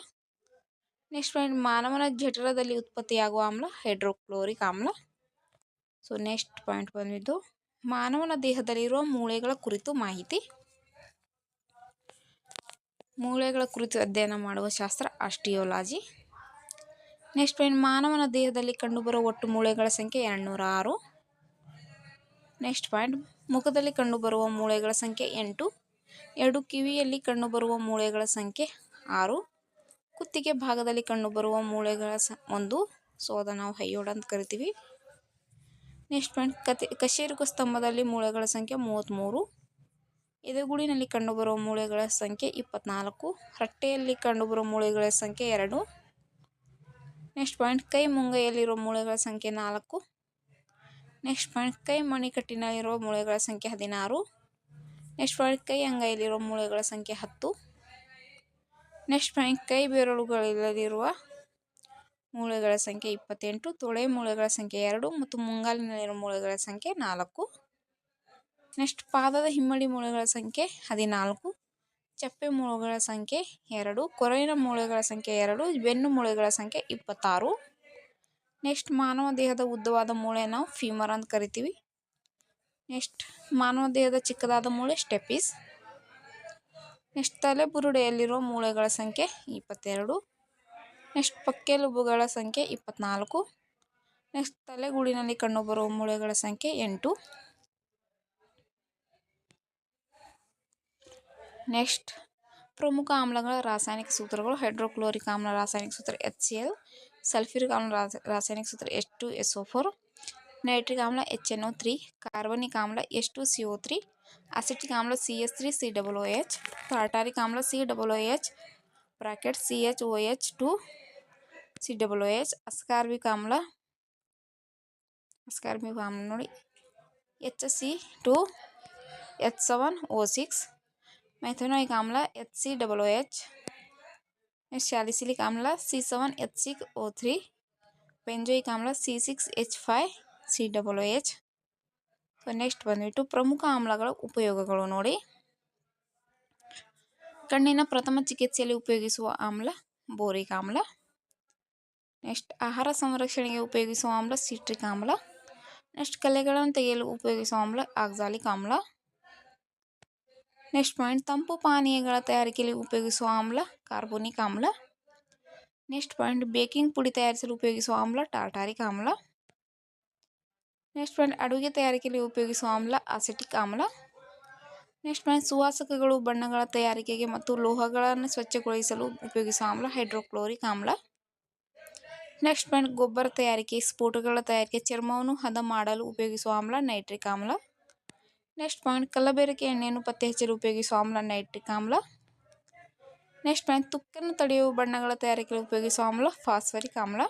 ನೆಕ್ಸ್ಟ್ ಪಾಯಿಂಟ್ ಮಾನವನ ಜಠರದಲ್ಲಿ ಉತ್ಪತ್ತಿಯಾಗುವ ಆಮ್ಲ ಹೈಡ್ರೋಕ್ಲೋರಿಕ್ ಆಮ್ಲ ಸೊ ನೆಕ್ಸ್ಟ್ ಪಾಯಿಂಟ್ ಬಂದಿದ್ದು ಮಾನವನ ದೇಹದಲ್ಲಿರುವ ಮೂಳೆಗಳ ಕುರಿತು ಮಾಹಿತಿ ಮೂಳೆಗಳ ಕುರಿತು ಅಧ್ಯಯನ ಮಾಡುವ ಶಾಸ್ತ್ರ ಆಸ್ಟಿಯೋಲಾಜಿ. ನೆಕ್ಸ್ಟ್ ಪಾಯಿಂಟ್ ಮಾನವನ ದೇಹದಲ್ಲಿ ಕಂಡುಬರುವ ಒಟ್ಟು ಮೂಳೆಗಳ ಸಂಖ್ಯೆ ಎರಡುನೂರ ಆರು ನೆಕ್ಸ್ಟ್ ಪಾಯಿಂಟ್, ಮುಖದಲ್ಲಿ ಕಂಡುಬರುವ ಮೂಳೆಗಳ ಸಂಖ್ಯೆ ಎಂಟು. ಎರಡು ಕಿವಿಯಲ್ಲಿ ಕಂಡುಬರುವ ಮೂಳೆಗಳ ಸಂಖ್ಯೆ ಆರು. ಕುತ್ತಿಗೆ ಭಾಗದಲ್ಲಿ ಕಂಡುಬರುವ ಮೂಳೆಗಳ ಸ, ಒಂದು. ಸೊ ಅದನ್ನು ನಾವು ಹೈಯೋಡ್ ಅಂತ ಕರಿತೀವಿ. ನೆಕ್ಸ್ಟ್ ಪಾಯಿಂಟ್ ಕತೆ ಕಶೇರುಕ ಸ್ತಂಭದಲ್ಲಿ ಮೂಳೆಗಳ ಸಂಖ್ಯೆ ಮೂವತ್ತ್ಮೂರು. ಎದೆಗೂಡಿನಲ್ಲಿ ಕಂಡುಬರುವ ಮೂಳೆಗಳ ಸಂಖ್ಯೆ ಇಪ್ಪತ್ನಾಲ್ಕು ರಟ್ಟೆಯಲ್ಲಿ ಕಂಡುಬರುವ ಮೂಳೆಗಳ ಸಂಖ್ಯೆ ಎರಡು. ನೆಕ್ಸ್ಟ್ ಪಾಯಿಂಟ್, ಕೈ ಮುಂಗೈಯಲ್ಲಿರುವ ಮೂಳೆಗಳ ಸಂಖ್ಯೆ ನಾಲ್ಕು. ನೆಕ್ಸ್ಟ್ ಪಾಯಿಂಟ್, ಕೈ ಮಣಿಕಟ್ಟಿನಲ್ಲಿರುವ ಮೂಳೆಗಳ ಸಂಖ್ಯೆ ಹದಿನಾರು. ನೆಕ್ಸ್ಟ್ ಪಾಯಿಂಟ್, ಕೈ ಅಂಗೈಯಲ್ಲಿರುವ ಮೂಳೆಗಳ ಸಂಖ್ಯೆ ಹತ್ತು. ನೆಕ್ಸ್ಟ್ ಪಾಯಿಂಟ್, ಕೈ ಬೆರಳುಗಳಲ್ಲಿರುವ ಮೂಳೆಗಳ ಸಂಖ್ಯೆ ಇಪ್ಪತ್ತೆಂಟು, ತೊಳೆ ಮೂಳೆಗಳ ಸಂಖ್ಯೆ ಎರಡು ಮತ್ತು ಮುಂಗಾಲಿನಲ್ಲಿರುವ ಮೂಳೆಗಳ ಸಂಖ್ಯೆ ನಾಲ್ಕು. ನೆಕ್ಸ್ಟ್ ಪಾದದ ಹಿಮ್ಮಡಿ ಮೂಳೆಗಳ ಸಂಖ್ಯೆ ಹದಿನಾಲ್ಕು, ಚಪ್ಪೆ ಮೂಳೆಗಳ ಸಂಖ್ಯೆ ಎರಡು, ಕೊರಳಿನ ಮೂಳೆಗಳ ಸಂಖ್ಯೆ ಎರಡು, ಬೆನ್ನು ಮೂಳೆಗಳ ಸಂಖ್ಯೆ ಇಪ್ಪತ್ತಾರು. ನೆಕ್ಸ್ಟ್ ಮಾನವ ದೇಹದ ಉದ್ದವಾದ ಮೂಳೆ ನಾವು ಫೀಮರ್ ಅಂತ ಕರಿತೀವಿ. ನೆಕ್ಸ್ಟ್ ಮಾನವ ದೇಹದ ಚಿಕ್ಕದಾದ ಮೂಳೆ ಸ್ಟೆಪಿಸ್ ನೆಕ್ಸ್ಟ್ ತಲೆ ಬುರುಡೆಯಲ್ಲಿರುವ ಮೂಳೆಗಳ ಸಂಖ್ಯೆ ಇಪ್ಪತ್ತೆರಡು. ನೆಕ್ಸ್ಟ್ ಪಕ್ಕೆಲುಬುಗಳ ಸಂಖ್ಯೆ ಇಪ್ಪತ್ನಾಲ್ಕು. ನೆಕ್ಸ್ಟ್ ತಲೆಗೂಡಿನಲ್ಲಿ ಕಂಡುಬರುವ ಮೂಳೆಗಳ ಸಂಖ್ಯೆ ಎಂಟು. ನೆಕ್ಸ್ಟ್ ಪ್ರಮುಖ ಆಮ್ಲಗಳ ರಾಸಾಯನಿಕ ಸೂತ್ರಗಳು ಹೈಡ್ರೋಕ್ಲೋರಿಕ್ ಆಮ್ಲ ರಾಸಾಯನಿಕ ಸೂತ್ರ ಎಚ್ ಸಿ ಎಲ್ ಸಲ್ಫ್ಯೂರಿಕ್ ಆಮ್ಲ ರಾಸಾಯನಿಕ ಸೂತ್ರ H two S O four nitric ಆಮ್ಲ H N O three carbonic ಆಮ್ಲ H two C O three acetic ಆಮ್ಲ C S three C double O H tartaric ಆಮ್ಲ C double O H bracket C H O H two C double O H ascorbic ಆಮ್ಲ ascorbic ಆಮ್ಲ ನೋಡಿ H C two H seven O six methanoic ಆಮ್ಲ H C double O H next salicylic ಆಮ್ಲ C seven H six O three benzoic ಆಮ್ಲ C six H five C double O H so next ಬಂದುಬಿಟ್ಟು ಪ್ರಮುಖ ಆಮ್ಲಗಳ ಉಪಯೋಗಗಳು ನೋಡಿ. ಕಣ್ಣಿನ ಪ್ರಥಮ ಚಿಕಿತ್ಸೆಯಲ್ಲಿ ಉಪಯೋಗಿಸುವ ಆಮ್ಲ ಬೋರಿಕ್ ಆಮ್ಲ ನೆಕ್ಸ್ಟ್ ಆಹಾರ ಸಂರಕ್ಷಣೆಗೆ ಉಪಯೋಗಿಸುವ ಆಮ್ಲ ಸಿಟ್ರಿಕ್ ಆಮ್ಲ ನೆಕ್ಸ್ಟ್ ಕಲೆಗಳನ್ನು ತೆಗೆಯಲು ಉಪಯೋಗಿಸುವ ಆಮ್ಲ ಆಕ್ಸಾಲಿಕ್ ಆಮ್ಲ ನೆಕ್ಸ್ಟ್ ಪಾಯಿಂಟ್ ತಂಪು ಪಾನೀಯಗಳ ತಯಾರಿಕೆಯಲ್ಲಿ ಉಪಯೋಗಿಸುವ ಆಮ್ಲ, ಕಾರ್ಬೋನಿಕ್ ಆಮ್ಲ. ನೆಕ್ಸ್ಟ್ ಪಾಯಿಂಟ್ ಬೇಕಿಂಗ್ ಪುಡಿ ತಯಾರಿಸಲು ಉಪಯೋಗಿಸುವ ಆಮ್ಲ ಟಾರ್ಟಾರಿಕ್ ಆಮ್ಲ. ನೆಕ್ಸ್ಟ್ ಪಾಯಿಂಟ್ ಅಡುಗೆ ತಯಾರಿಕೆಯಲ್ಲಿ ಉಪಯೋಗಿಸುವ ಆಮ್ಲ ಅಸೆಟಿಕ್ ಆಮ್ಲ. ನೆಕ್ಸ್ಟ್ ಪಾಯಿಂಟ್ ಸುವಾಸಕಗಳು, ಬಣ್ಣಗಳ ತಯಾರಿಕೆಗೆ ಮತ್ತು ಲೋಹಗಳನ್ನು ಸ್ವಚ್ಛಗೊಳಿಸಲು ಉಪಯೋಗಿಸುವ ಆಮ್ಲ ಹೈಡ್ರೋಕ್ಲೋರಿಕ್ ಆಮ್ಲ. ನೆಕ್ಸ್ಟ್ ಪಾಯಿಂಟ್ ಗೊಬ್ಬರ ತಯಾರಿಕೆ, ಸ್ಫೋಟಗಳ ತಯಾರಿಕೆ, ಚರ್ಮವನ್ನು ಹದ ಮಾಡಲು ಉಪಯೋಗಿಸುವ ಆಮ್ಲ ನೈಟ್ರಿಕ್ ಆಮ್ಲ. ನೆಕ್ಸ್ಟ್ ಪಾಯಿಂಟ್ ಕಲಬೆರಕೆ ಎಣ್ಣೆಯನ್ನು ಪತ್ತೆ ಹಚ್ಚಲು ಉಪಯೋಗಿಸುವ ಆಮ್ಲ ನೈಟ್ರಿಕ್ ಆಮ್ಲ ನೆಕ್ಸ್ಟ್ ಪಾಯಿಂಟ್ ತುಕ್ಕನ್ನು ತಡೆಯುವ ಬಣ್ಣಗಳ ತಯಾರಿಕೆಗೆ ಉಪಯೋಗಿಸುವ ಆಮ್ಲ ಫಾಸ್ಫರಿಕ್ ಆಮ್ಲ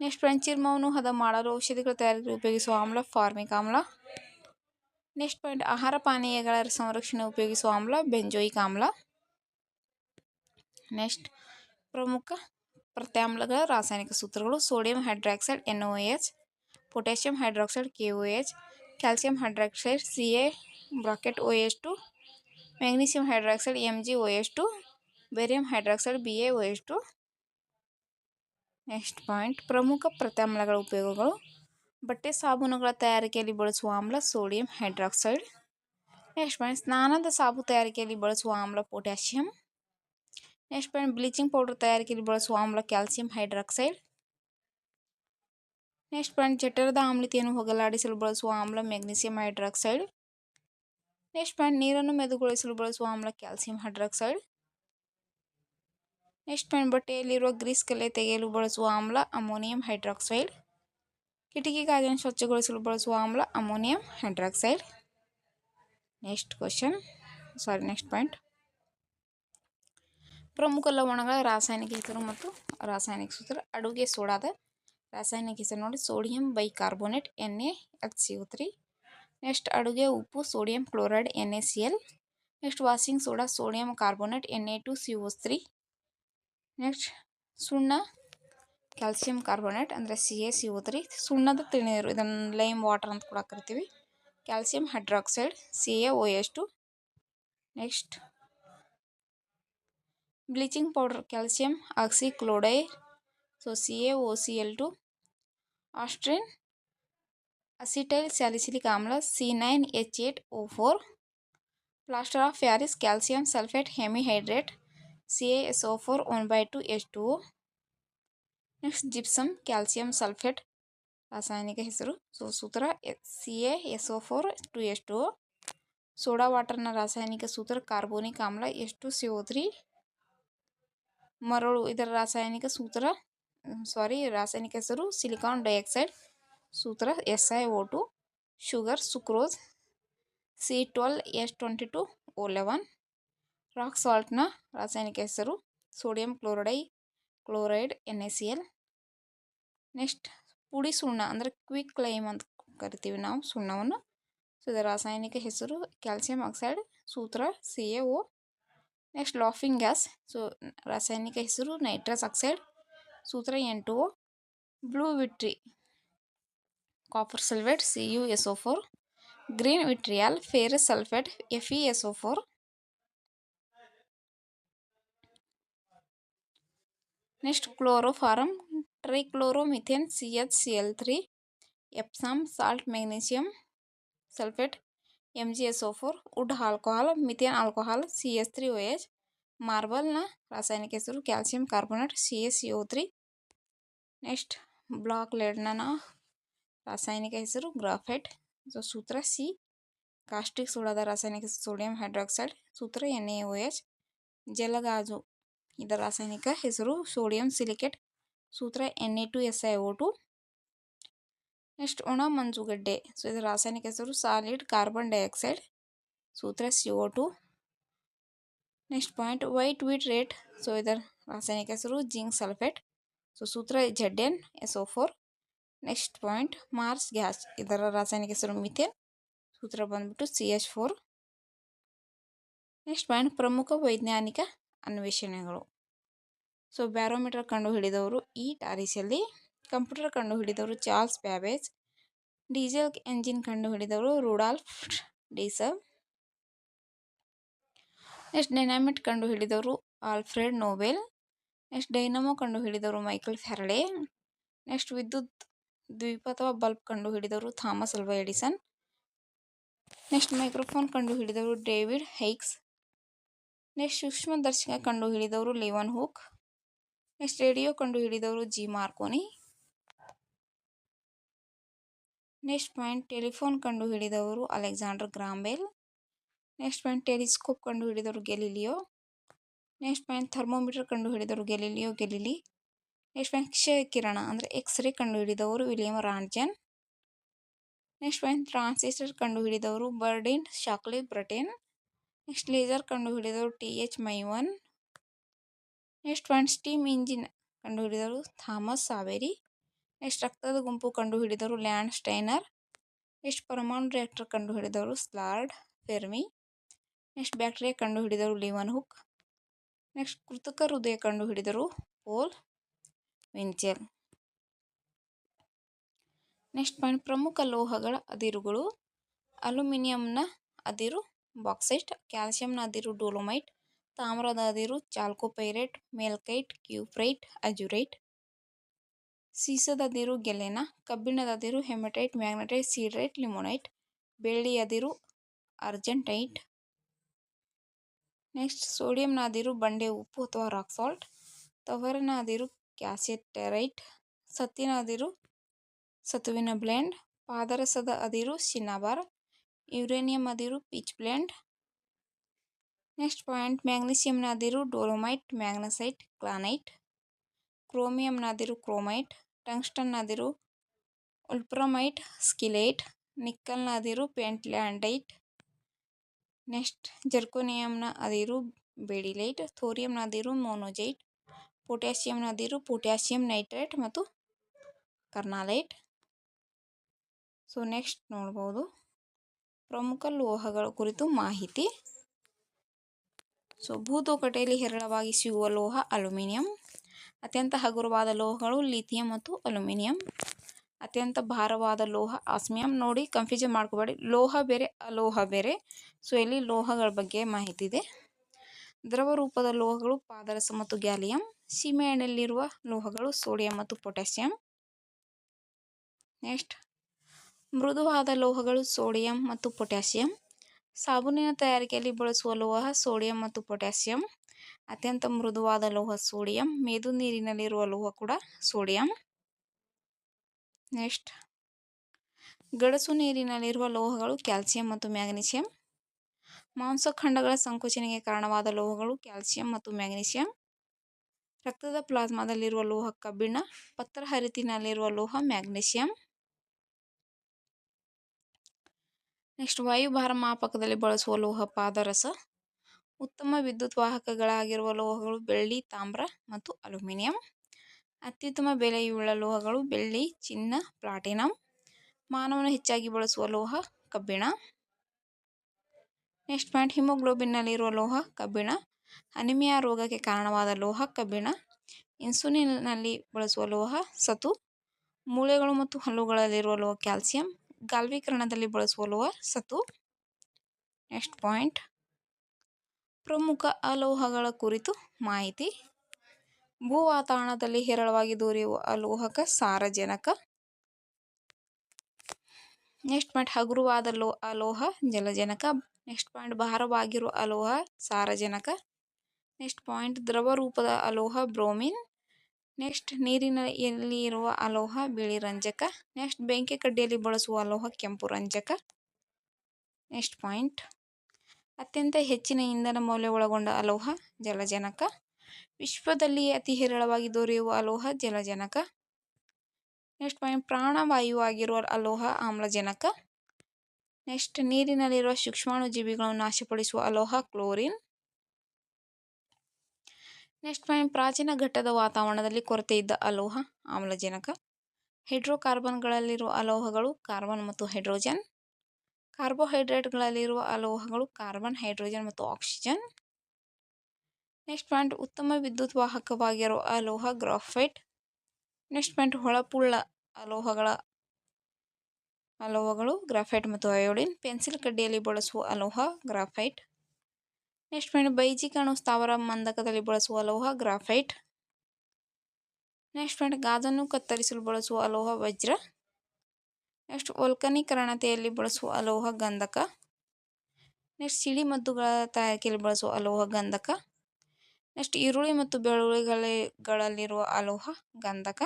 ನೆಕ್ಸ್ಟ್ ಪಾಯಿಂಟ್ ಚರ್ಮವನ್ನು ಹದ ಮಾಡಲು ಔಷಧಿಗಳ ತಯಾರಿಕೆಗೆ ಉಪಯೋಗಿಸುವ ಆಮ್ಲ ಫಾರ್ಮಿಕ್ ಆಮ್ಲ ನೆಕ್ಸ್ಟ್ ಪಾಯಿಂಟ್ ಆಹಾರ ಪಾನೀಯಗಳ ಸಂರಕ್ಷಣೆ ಉಪಯೋಗಿಸುವ ಆಮ್ಲ ಬೆಂಜೋಯಿಕ್ ಆಮ್ಲ ನೆಕ್ಸ್ಟ್ ಪ್ರಮುಖ ಪ್ರತ್ಯಾಮ್ಲಗಳ ರಾಸಾಯನಿಕ ಸೂತ್ರಗಳು sodium hydroxide N O H potassium hydroxide K O H calcium hydroxide C A bracket O S two magnesium hydroxide M G O S two barium hydroxide B A O S two next point ಪ್ರಮುಖ ಪ್ರತ್ಯಾಮ್ಲಗಳ ಉಪಯೋಗಗಳು. ಬಟ್ಟೆ ಸಾಬೂನುಗಳ ತಯಾರಿಕೆಯಲ್ಲಿ ಬಳಸುವ ಆಮ್ಲ, sodium hydroxide. Next point ಸ್ನಾನದ ಸಾಬು ತಯಾರಿಕೆಯಲ್ಲಿ ಬಳಸುವ ಆಮ್ಲ, potassium. Next point bleaching powder ತಯಾರಿಕೆಯಲ್ಲಿ ಬಳಸುವ ಆಮ್ಲ ಕ್ಯಾಲ್ಸಿಯಂ ಹೈಡ್ರಾಕ್ಸೈಡ್ ನೆಕ್ಸ್ಟ್ ಪಾಯಿಂಟ್ ಜಠರದ ಆಮ್ಲತೆಯನ್ನು ಹೋಗಲಾಡಿಸಲು ಬಳಸುವ ಆಮ್ಲ ಮೆಗ್ನೀಸಿಯಂ ಹೈಡ್ರಾಕ್ಸೈಡ್ ನೆಕ್ಸ್ಟ್ ಪಾಯಿಂಟ್ ನೀರನ್ನು ಮೆದುಗೊಳಿಸಲು ಬಳಸುವ ಆಮ್ಲ ಕ್ಯಾಲ್ಸಿಯಂ ಹೈಡ್ರಾಕ್ಸೈಡ್ ನೆಕ್ಸ್ಟ್ ಪಾಯಿಂಟ್ ಬಟ್ಟೆಯಲ್ಲಿರುವ ಗ್ರೀಸ್ ಕಲೆ ತೆಗೆಯಲು ಬಳಸುವ ಆಮ್ಲ ಅಮೋನಿಯಂ ಹೈಡ್ರಾಕ್ಸೈಡ್ ಕಿಟಕಿ ಗಾಜನ್ನು ಸ್ವಚ್ಛಗೊಳಿಸಲು ಬಳಸುವ ಆಮ್ಲ ammonium hydroxide next question sorry next point ಪ್ರಮುಖ ಲವಣಗಳ ರಾಸಾಯನಿಕ ಹೆಸರು ಮತ್ತು ರಾಸಾಯನಿಕ ಸೂತ್ರ ಅಡುಗೆ ಸೋಡಾದ ರಾಸಾಯನಿಕ ಹೆಸರು ನೋಡಿ sodium bicarbonate N A H C O three. Next ಅಡುಗೆ ಉಪ್ಪು, sodium chloride, N A C L. Next washing soda, sodium carbonate, N A two C O three. Next ಸುಣ್ಣ, ಕ್ಯಾಲ್ಸಿಯಂ ಕಾರ್ಬೋನೇಟ್, ಅಂದರೆ C A C O three. ಸುಣ್ಣದ ತಿಳೀರು ಇದನ್ನು lime water ಅಂತ ಕೂಡ ಕರಿತೀವಿ. Calcium hydroxide, C A O S two. Next bleaching powder, calcium oxychloride, so C A O C L two. Aspirin acetyl salicylic ಆಮ್ಲ C nine H eight O four plaster of Paris calcium sulphate hemihydrate C A S O four one by two H two next gypsum calcium sulphate ರಾಸಾಯನಿಕ ಹೆಸರು so, ಸೂತ್ರ C A S O four two S two soda ವಾಟರ್ನ ರಾಸಾಯನಿಕ ಸೂತ್ರ carbonic ಆಮ್ಲ ಎಷ್ಟು C O three ಮರಳು ಇದರ ರಾಸಾಯನಿಕ ಸೂತ್ರ ಸಾರಿ ರಾಸಾಯನಿಕ ಹೆಸರು ಸಿಲಿಕಾನ್ ಡೈಆಕ್ಸೈಡ್. ಸೂತ್ರ S I O two, sugar, sucrose, C twelve S twenty two O eleven. Rock ಸಾಲ್ಟ್ನ ರಾಸಾಯನಿಕ ಹೆಸರು, sodium chloride, chloride, N S L. Next, ಪುಡಿ ಸುಣ್ಣ, ಅಂದರೆ ಕ್ವಿಕ್ ಲೈಮ್ ಅಂತ ಕರಿತೀವಿ ನಾವು ಸುಣ್ಣವನ್ನು. ಸೊ ಇದರ ರಾಸಾಯನಿಕ ಹೆಸರು, ಕ್ಯಾಲ್ಸಿಯಂ ಆಕ್ಸೈಡ್, ಸೂತ್ರ C A O next, laughing gas. So ರಾಸಾಯನಿಕ ಹೆಸರು, ನೈಟ್ರಸ್ ಆಕ್ಸೈಡ್ ಸೂತ್ರ N two O blue vitriol copper sulphate C U S O four green vitriol ferrous sulphate F E S O four next chloroform trichloromethane C H C L three Epsom salt magnesium sulphate M G S O four wood alcohol methane alcohol C S three O H ಮಾರ್ಬಲ್ನ ರಾಸಾಯನಿಕ ಹೆಸರು calcium carbonate C S C O three next black ಲೆಡ್ನ ರಾಸಾಯನಿಕ ಹೆಸರು graphite so ಸೂತ್ರ C caustic ಸೋಡಾದ ರಾಸಾಯನಿಕ ಹೆಸರು sodium hydroxide ಸೂತ್ರ N A O H ಜಲಗಾಜು ಇದರ ರಾಸಾಯನಿಕ ಹೆಸರು ಸೋಡಿಯಂ ಸಿಲಿಕೇಟ್ ಸೂತ್ರ N A two S I O two next ಒಣ ಮಂಜುಗಡ್ಡೆ ಸೊ ಇದರ ರಾಸಾಯನಿಕ ಹೆಸರು ಸಾಲಿಡ್ ಕಾರ್ಬನ್ ಡೈಆಕ್ಸೈಡ್ ಸೂತ್ರ C O two next point white vitriol so ಇದರ ರಾಸಾಯನಿಕ ಹೆಸರು ಜಿಂಕ್ ಸಲ್ಫೇಟ್ ಸೊ ಸೂತ್ರ Z N S O four next point marsh gas ಇದರ ರಾಸಾಯನಿಕ ಹೆಸರು ಮಿಥೇನ್ ಸೂತ್ರ ಬಂದ್ಬಿಟ್ಟು C H four next point ಪ್ರಮುಖ ವೈಜ್ಞಾನಿಕ ಅನ್ವೇಷಣೆಗಳು ಸೊ ಬ್ಯಾರೋಮೀಟರ್ ಕಂಡುಹಿಡಿದವರು ಈ ಟಾರಿಸಲ್ಲಿ. ಕಂಪ್ಯೂಟರ್ ಕಂಡುಹಿಡಿದವರು ಚಾರ್ಲ್ಸ್ ಬ್ಯಾಬೇಜ್. ಡೀಸೆಲ್ ಎಂಜಿನ್ ಕಂಡುಹಿಡಿದವರು ರೂಡಾಲ್ಫ್ ಡೀಸಲ್ ನೆಕ್ಸ್ಟ್ ಡೈನಾಮಿಟ್ ಕಂಡುಹಿಡಿದವರು ಆಲ್ಫ್ರೆಡ್ ನೋಬೆಲ್. ನೆಕ್ಸ್ಟ್ ಡೈನಮೋ ಕಂಡುಹಿಡಿದವರು ಮೈಕಲ್ ಫ್ಯಾರಡೆ. ನೆಕ್ಸ್ಟ್ ವಿದ್ಯುತ್ ದ್ವೀಪ ಅಥವಾ ಬಲ್ಬ್ ಕಂಡು ಹಿಡಿದವರು Thomas Alva Edison. Next microphone ಕಂಡುಹಿಡಿದವರು David Hughes. Next ಸೂಕ್ಷ್ಮದರ್ಶಕ ಕಂಡುಹಿಡಿದವರು ಲಿವನ್ ಹುಕ್. ನೆಕ್ಸ್ಟ್ ರೇಡಿಯೋ ಕಂಡು ಹಿಡಿದವರು G Marconi. Next point telephone ಕಂಡು ಹಿಡಿದವರು Alexander Graham Bell. Next point telescope ಕಂಡುಹಿಡಿದವರು Galileo next point thermometer ಕಂಡುಹಿಡಿದವರು Galileo Galilei next point ಕ್ಷಯ ಕಿರಣ ಅಂದರೆ X ray ಕಂಡುಹಿಡಿದವರು William Roentgen. Next point transistor ಕಂಡುಹಿಡಿದವರು Bardeen Shockley Brattain. Next laser ಕಂಡುಹಿಡಿದವರು T H Maiman. Next point steam engine ಕಂಡುಹಿಡಿದವರು Thomas Savery. Next ರಕ್ತದ ಗುಂಪು ಕಂಡುಹಿಡಿದವರು Landsteiner. Next ಪರಮಾಣು reactor ಕಂಡುಹಿಡಿದವರು Szilard Fermi. Next bacteria ಕಂಡುಹಿಡಿದವರು Leeuwenhoek. Next ಕೃತಕ ಹೃದಯ ಕಂಡುಹಿಡಿದರು pole ವಿಂಚೆಲ್. Next point, ಪ್ರಮುಖ ಲೋಹಗಳ ಅದಿರುಗಳು, ಅಲ್ಯೂಮಿನಿಯಂನ ಅದಿರು ಬಾಕ್ಸೈಟ್, ಕ್ಯಾಲ್ಸಿಯಂನ ಅದಿರು ಡೋಲೋಮೈಟ್, ತಾಮ್ರದ ಅದಿರು ಚಾಲ್ಕೋಪೈರೇಟ್, ಮೇಲ್ಕೈಟ್, ಕ್ಯೂಪ್ರೈಟ್, ಅಜುರೈಟ್, ಸೀಸದ ಅದಿರು ಗೆಲೆನ, ಕಬ್ಬಿಣದ ಅದಿರು ಹೆಮಟೈಟ್, ಮ್ಯಾಗ್ನೆಟೈಟ್, ಸೀಡ್ರೈಟ್, ಲಿಮೋನೈಟ್, ಬೆಳ್ಳಿ ಅದಿರು, ಅರ್ಜೆಂಟೈಟ್ ನೆಕ್ಸ್ಟ್ ಸೋಡಿಯಂನಾದಿರು ಬಂಡೆ, ಉಪ್ಪು ಅಥವಾ ರಾಕ್ ಸಾಲ್ಟ್ ತವರನಾದಿರು ಕ್ಯಾಸೆಟೆರೈಟ್ ಸತ್ತಿನಾದಿರು ಸತುವಿನ ಬ್ಲೆಂಡ್ ಪಾದರಸದ ಅದಿರು ಸಿನಾಬಾರ್ ಯುರೇನಿಯಂ ಅದಿರು ಪಿಚ್ ಬ್ಲೆಂಡ್ ನೆಕ್ಸ್ಟ್ ಪಾಯಿಂಟ್ ಮ್ಯಾಗ್ನೀಸಿಯಂನಾದಿರು ಡೋಲೋಮೈಟ್, ಮ್ಯಾಗ್ನಸೈಟ್, ಕ್ಲಾನೈಟ್. ಕ್ರೋಮಿಯಂನಾದಿರು ಕ್ರೋಮೈಟ್. ಟಂಗ್ಸ್ಟನ್ನಾದಿರು ಉಲ್ಪ್ರಮೈಟ್, ಸ್ಕಿಲೈಟ್. ನಿಕ್ಕಲ್ನಾದಿರು ಪೆಂಟ್ಲ್ಯಾಂಡೈಟ್. ನೆಕ್ಸ್ಟ್ ಜರ್ಕೋನಿಯಂನ ಅದಿರು ಬೆಡಿಲೈಟ್, ಥೋರಿಯಂನ ಅದಿರು ಮೋನೋಜೈಟ್ ಪೊಟ್ಯಾಸಿಯಂನ ಅದಿರು ಪೊಟ್ಯಾಸಿಯಂ ನೈಟ್ರೇಟ್ ಮತ್ತು ಕರ್ನಾಲೈಟ್. ಸೊ ನೆಕ್ಸ್ಟ್ ನೋಡ್ಬೋದು. ಪ್ರಮುಖ ಲೋಹಗಳ ಕುರಿತು ಮಾಹಿತಿ. ಸೊ ಭೂತೋಕಟೆಯಲ್ಲಿ ಹೇರಳವಾಗಿ ಸಿಗುವ ಲೋಹ ಅಲ್ಯೂಮಿನಿಯಂ. ಅತ್ಯಂತ ಹಗುರವಾದ ಲೋಹಗಳು ಲಿಥಿಯಂ ಮತ್ತು ಅಲ್ಯೂಮಿನಿಯಂ. ಅತ್ಯಂತ ಭಾರವಾದ ಲೋಹ. ಆಸ್ಮಿಯಂ ನೋಡಿ ಕನ್ಫ್ಯೂಷನ್ ಮಾಡ್ಕೋಬೇಡಿ. ಲೋಹ ಬೇರೆ, ಅಲೋಹ ಬೇರೆ. ಸೊ ಇಲ್ಲಿ ಲೋಹಗಳ ಬಗ್ಗೆ ಮಾಹಿತಿ ಇದೆ. ದ್ರವ ರೂಪದ ಲೋಹಗಳು ಪಾದರಸ ಮತ್ತು ಗ್ಯಾಲಿಯಂ. ಸೀಮೆಎಣ್ಣೆಯಲ್ಲಿರುವ ಲೋಹಗಳು ಸೋಡಿಯಂ ಮತ್ತು ಪೊಟ್ಯಾಸಿಯಂ. ನೆಕ್ಸ್ಟ್ ಮೃದುವಾದ ಲೋಹಗಳು ಸೋಡಿಯಂ ಮತ್ತು ಪೊಟ್ಯಾಸಿಯಂ. ಸಾಬೂನಿನ ತಯಾರಿಕೆಯಲ್ಲಿ ಬಳಸುವ ಲೋಹ ಸೋಡಿಯಂ ಮತ್ತು ಪೊಟ್ಯಾಸಿಯಂ. ಅತ್ಯಂತ ಮೃದುವಾದ ಲೋಹ ಸೋಡಿಯಂ. ಮೇದು ನೀರಿನಲ್ಲಿರುವ ಲೋಹ ಕೂಡ ಸೋಡಿಯಂ. ನೆಕ್ಸ್ಟ್. ಗಡಸು ನೀರಿನಲ್ಲಿರುವ ಲೋಹಗಳು ಕ್ಯಾಲ್ಸಿಯಂ ಮತ್ತು ಮ್ಯಾಗ್ನೀಷಿಯಂ ಮಾಂಸಖಂಡಗಳ ಸಂಕೋಚನೆಗೆ ಕಾರಣವಾದ ಲೋಹಗಳು ಕ್ಯಾಲ್ಸಿಯಂ ಮತ್ತು ಮ್ಯಾಗ್ನೀಷಿಯಂ ರಕ್ತದ ಪ್ಲಾಸ್ಮಾದಲ್ಲಿರುವ ಲೋಹ ಕಬ್ಬಿಣ, ಪತ್ರಹರಿತಿನಲ್ಲಿರುವ ಲೋಹ ಮ್ಯಾಗ್ನೀಷಿಯಂ ನೆಕ್ಸ್ಟ್, ವಾಯುಭಾರ ಮಾಪಕದಲ್ಲಿ ಬಳಸುವ ಲೋಹ ಪಾದರಸ. ಉತ್ತಮ ವಿದ್ಯುತ್ ವಾಹಕಗಳಾಗಿರುವ ಲೋಹಗಳು ಬೆಳ್ಳಿ, ತಾಮ್ರ ಮತ್ತು ಅಲ್ಯೂಮಿನಿಯಂ. ಅತ್ಯುತ್ತಮ ಬೆಲೆಯುಳ್ಳ ಲೋಹಗಳು ಬೆಳ್ಳಿ, ಚಿನ್ನ, ಪ್ಲಾಟಿನಂ. ಮಾನವನು ಹೆಚ್ಚಾಗಿ ಬಳಸುವ ಲೋಹ, ಕಬ್ಬಿಣ. ನೆಕ್ಸ್ಟ್ ಪಾಯಿಂಟ್, ಹಿಮೋಗ್ಲೋಬಿನ್ನಲ್ಲಿರುವ ಲೋಹ, ಕಬ್ಬಿಣ. ಅನಿಮಿಯಾ ರೋಗಕ್ಕೆ ಕಾರಣವಾದ ಲೋಹ, ಕಬ್ಬಿಣ. ಇನ್ಸುಲಿನ್ನಲ್ಲಿ ಬಳಸುವ ಲೋಹ, ಸತು. ಮೂಳೆಗಳು ಮತ್ತು ಹಲ್ಲುಗಳಲ್ಲಿರುವ ಲೋಹ, ಕ್ಯಾಲ್ಸಿಯಂ. ಗಾಲ್ವೀಕರಣದಲ್ಲಿ ಬಳಸುವ ಲೋಹ, ಸತು. ನೆಕ್ಸ್ಟ್ ಪಾಯಿಂಟ್, ಪ್ರಮುಖ ಅಲೋಹಗಳ ಕುರಿತು ಮಾಹಿತಿ. ಭೂ ವಾತಾವರಣದಲ್ಲಿ ಹೇರಳವಾಗಿ ದೊರೆಯುವ ಅಲೋಹಕ ಸಾರಜನಕ. ನೆಕ್ಸ್ಟ್ ಪಾಯಿಂಟ್, ಹಗುರವಾದ ಲೋ, ಅಲೋಹ ಜಲಜನಕ. ನೆಕ್ಸ್ಟ್ ಪಾಯಿಂಟ್, ಭಾರವಾಗಿರುವ ಅಲೋಹ ಸಾರಜನಕ. ನೆಕ್ಸ್ಟ್ ಪಾಯಿಂಟ್ ದ್ರವ ರೂಪದ ಅಲೋಹ ಬ್ರೋಮಿನ್. ನೆಕ್ಸ್ಟ್, ನೀರಿನಲ್ಲಿ ಇರುವ ಅಲೋಹ ಬಿಳಿ ರಂಜಕ ನೆಕ್ಸ್ಟ್, ಬೆಂಕಿ ಕಡ್ಡಿಯಲ್ಲಿ ಬಳಸುವ ಅಲೋಹ ಕೆಂಪು ರಂಜಕ. ನೆಕ್ಸ್ಟ್ ಪಾಯಿಂಟ್, ಅತ್ಯಂತ ಹೆಚ್ಚಿನ ಇಂಧನ ಮೌಲ್ಯ ಒಳಗೊಂಡ ಅಲೋಹ ಜಲಜನಕ. ವಿಶ್ವದಲ್ಲಿ ಅತಿ ಹೇರಳವಾಗಿ ದೊರೆಯುವ ಅಲೋಹ ಜಲಜನಕ. ನೆಕ್ಸ್ಟ್ ಪಾಯಿಂಟ್ ಪ್ರಾಣವಾಯುವಾಗಿರುವ ಅಲೋಹ ಆಮ್ಲಜನಕ. ನೆಕ್ಸ್ಟ್, ನೀರಿನಲ್ಲಿರುವ ಸೂಕ್ಷ್ಮಾಣುಜೀವಿಗಳನ್ನು ನಾಶಪಡಿಸುವ ಅಲೋಹ ಕ್ಲೋರಿನ್. ನೆಕ್ಸ್ಟ್ ಪಾಯಿಂಟ್, ಪ್ರಾಚೀನ ಘಟ್ಟದ ವಾತಾವರಣದಲ್ಲಿ ಕೊರತೆ ಇದ್ದ ಅಲೋಹ ಆಮ್ಲಜನಕ. ಹೈಡ್ರೋಕಾರ್ಬನ್ಗಳಲ್ಲಿರುವ ಅಲೋಹಗಳು ಕಾರ್ಬನ್ ಮತ್ತು ಹೈಡ್ರೋಜನ್. ಕಾರ್ಬೋಹೈಡ್ರೇಟ್ಗಳಲ್ಲಿರುವ ಅಲೋಹಗಳು ಕಾರ್ಬನ್, ಹೈಡ್ರೋಜನ್ ಮತ್ತು ಆಕ್ಸಿಜನ್. ನೆಕ್ಸ್ಟ್ ಪಾಯಿಂಟ್, ಉತ್ತಮ ವಿದ್ಯುತ್ ವಾಹಕವಾಗಿರುವ ಅಲೋಹ ಗ್ರಾಫೈಟ್. ನೆಕ್ಸ್ಟ್ ಪಾಯಿಂಟ್, ಹೊಳಪುಳ್ಳ ಅಲೋಹಗಳ ಅಲೋಹಗಳು, ಗ್ರಾಫೈಟ್ ಮತ್ತು ಅಯೋಡಿನ್. ಪೆನ್ಸಿಲ್ ಕಡ್ಡಿಯಲ್ಲಿ ಬಳಸುವ ಅಲೋಹ ಗ್ರಾಫೈಟ್. ನೆಕ್ಸ್ಟ್ ಪಾಯಿಂಟ್ ಬೈಜಿಕಾಣು ಸ್ಥಾವರ ಮಂದಕದಲ್ಲಿ ಬಳಸುವ ಅಲೋಹ ಗ್ರಾಫೈಟ್. ನೆಕ್ಸ್ಟ್ ಪಾಯಿಂಟ್, ಗಾಜನ್ನು ಕತ್ತರಿಸಲು ಬಳಸುವ ಅಲೋಹ ವಜ್ರ. ನೆಕ್ಸ್ಟ್, ವಲ್ಕನೀಕರಣತೆಯಲ್ಲಿ ಬಳಸುವ ಅಲೋಹ ಗಂಧಕ. ನೆಕ್ಸ್ಟ್ ಸಿಳಿ ಮದ್ದುಗಳ ತಯಾರಿಕೆಯಲ್ಲಿ ಬಳಸುವ ಅಲೋಹ ಗಂಧಕ. ನೆಕ್ಸ್ಟ್ ಈರುಳ್ಳಿ ಮತ್ತು ಬೆಳ್ಳುಳ್ಳಿಗಳಲ್ಲಿರುವ ಅಲೋಹ, ಗಂಧಕ.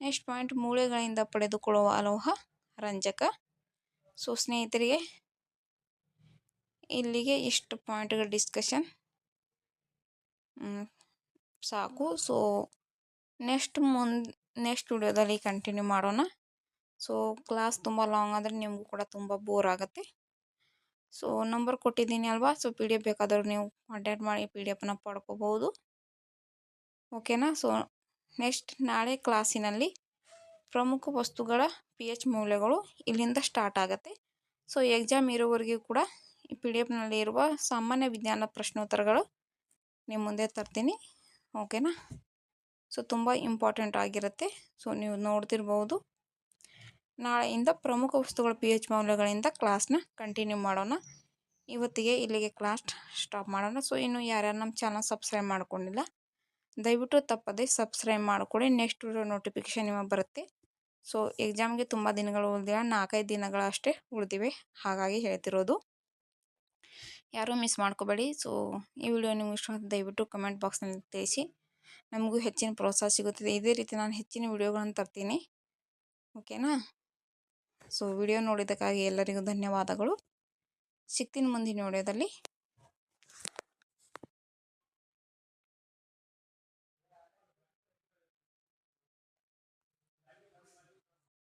ನೆಕ್ಸ್ಟ್ ಪಾಯಿಂಟ್, ಮೂಳೆಗಳಿಂದ ಪಡೆದುಕೊಳ್ಳುವ ಅಲೋಹ, ರಂಜಕ. ಸೊ, ಸ್ನೇಹಿತರಿಗೆ, ಇಲ್ಲಿಗೆ ಇಷ್ಟು ಪಾಯಿಂಟ್ಗಳ ಡಿಸ್ಕಷನ್. ಸಾಕು. ಸೊ, ನೆಕ್ಸ್ಟ್ ಮುಂದೆ, ನೆಕ್ಸ್ಟ್ ವಿಡಿಯೋದಲ್ಲಿ ಕಂಟಿನ್ಯೂ ಮಾಡೋಣ. ಸೊ, ಕ್ಲಾಸ್ ತುಂಬ ಲಾಂಗ್ ಆದರೆ ನಿಮಗೂ ಕೂಡ ತುಂಬ ಬೋರ್ ಆಗುತ್ತೆ. ಸೊ, ನಂಬರ್ ಕೊಟ್ಟಿದ್ದೀನಿ ಅಲ್ವಾ? ಸೊ, ಪಿ ಡಿ ಎಫ್ ಬೇಕಾದವ್ರು ನೀವು ಕಾಂಟ್ಯಾಕ್ಟ್ ಮಾಡಿ ಪಿ ಡಿ ಎಫ್ನ ಪಡ್ಕೋಬೋದು ಓಕೆನಾ? ಸೊ ನೆಕ್ಸ್ಟ್ ನಾಳೆ ಕ್ಲಾಸಿನಲ್ಲಿ ಪ್ರಮುಖ ವಸ್ತುಗಳ ಪಿ ಎಚ್ ಮೌಲ್ಯಗಳು ಇಲ್ಲಿಂದ ಸ್ಟಾರ್ಟ್ ಆಗುತ್ತೆ. ಸೊ ಎಕ್ಸಾಮ್ ಇರೋವರೆಗೂ ಕೂಡ ಈ ಪಿ ಡಿ ಎಫ್ನಲ್ಲಿ ಇರುವ ಸಾಮಾನ್ಯ ವಿಜ್ಞಾನ ಪ್ರಶ್ನೋತ್ತರಗಳು ನಿಮ್ಮ ಮುಂದೆ ತರ್ತೀನಿ. ಓಕೆನಾ? ಸೊ, ತುಂಬ ಇಂಪಾರ್ಟೆಂಟ್ ಆಗಿರುತ್ತೆ. ಸೊ, ನೀವು ನೋಡ್ತಿರ್ಬೋದು. ನಾಳೆಯಿಂದ ಪ್ರಮುಖ ವಸ್ತುಗಳ ಪಿ ಎಚ್ ಮೌಲ್ಯಗಳಿಂದ ಕ್ಲಾಸ್ನ ಕಂಟಿನ್ಯೂ ಮಾಡೋಣ. ಇವತ್ತಿಗೆ ಇಲ್ಲಿಗೆ ಕ್ಲಾಸ್ ಸ್ಟಾಪ್ ಮಾಡೋಣ. ಸೊ ಇನ್ನು ಯಾರ್ಯಾರು ನಮ್ಮ ಚಾನಲ್ ಸಬ್ಸ್ಕ್ರೈಬ್ ಮಾಡ್ಕೊಂಡಿಲ್ಲ, ದಯವಿಟ್ಟು ತಪ್ಪದೆ ಸಬ್ಸ್ಕ್ರೈಬ್ ಮಾಡಿಕೊಡಿ ನೆಕ್ಸ್ಟ್ ವಿಡಿಯೋ ನೋಟಿಫಿಕೇಷನ್ ನಿಮಗೆ ಬರುತ್ತೆ. ಸೊ ಎಕ್ಸಾಮ್ಗೆ ತುಂಬ ದಿನಗಳು ಉಳಿದಿಲ್ಲ, ನಾಲ್ಕೈದು ದಿನಗಳು ಅಷ್ಟೇ ಉಳಿದಿವೆ. ಹಾಗಾಗಿ ಹೇಳ್ತಿರೋದು, ಯಾರೂ ಮಿಸ್ ಮಾಡ್ಕೋಬೇಡಿ. ಸೊ ಈ ವಿಡಿಯೋ ನಿಮ್ಗೆ ಇಷ್ಟ ದಯವಿಟ್ಟು ಕಮೆಂಟ್ ಬಾಕ್ಸ್ನಲ್ಲಿ ತಿಳಿಸಿ. ನಮಗೂ ಹೆಚ್ಚಿನ ಪ್ರೋತ್ಸಾಹ ಸಿಗುತ್ತದೆ. ಇದೇ ರೀತಿ ನಾನು ಹೆಚ್ಚಿನ ವಿಡಿಯೋಗಳನ್ನು ತರ್ತೀನಿ. ಓಕೆನಾ ಸೊ ವಿಡಿಯೋ ನೋಡಿದ್ದಕ್ಕಾಗಿ ಎಲ್ಲರಿಗೂ ಧನ್ಯವಾದಗಳು. ಸಿಗ್ತೀನಿ ಮುಂದಿನ ವಿಡಿಯೋದಲ್ಲಿ.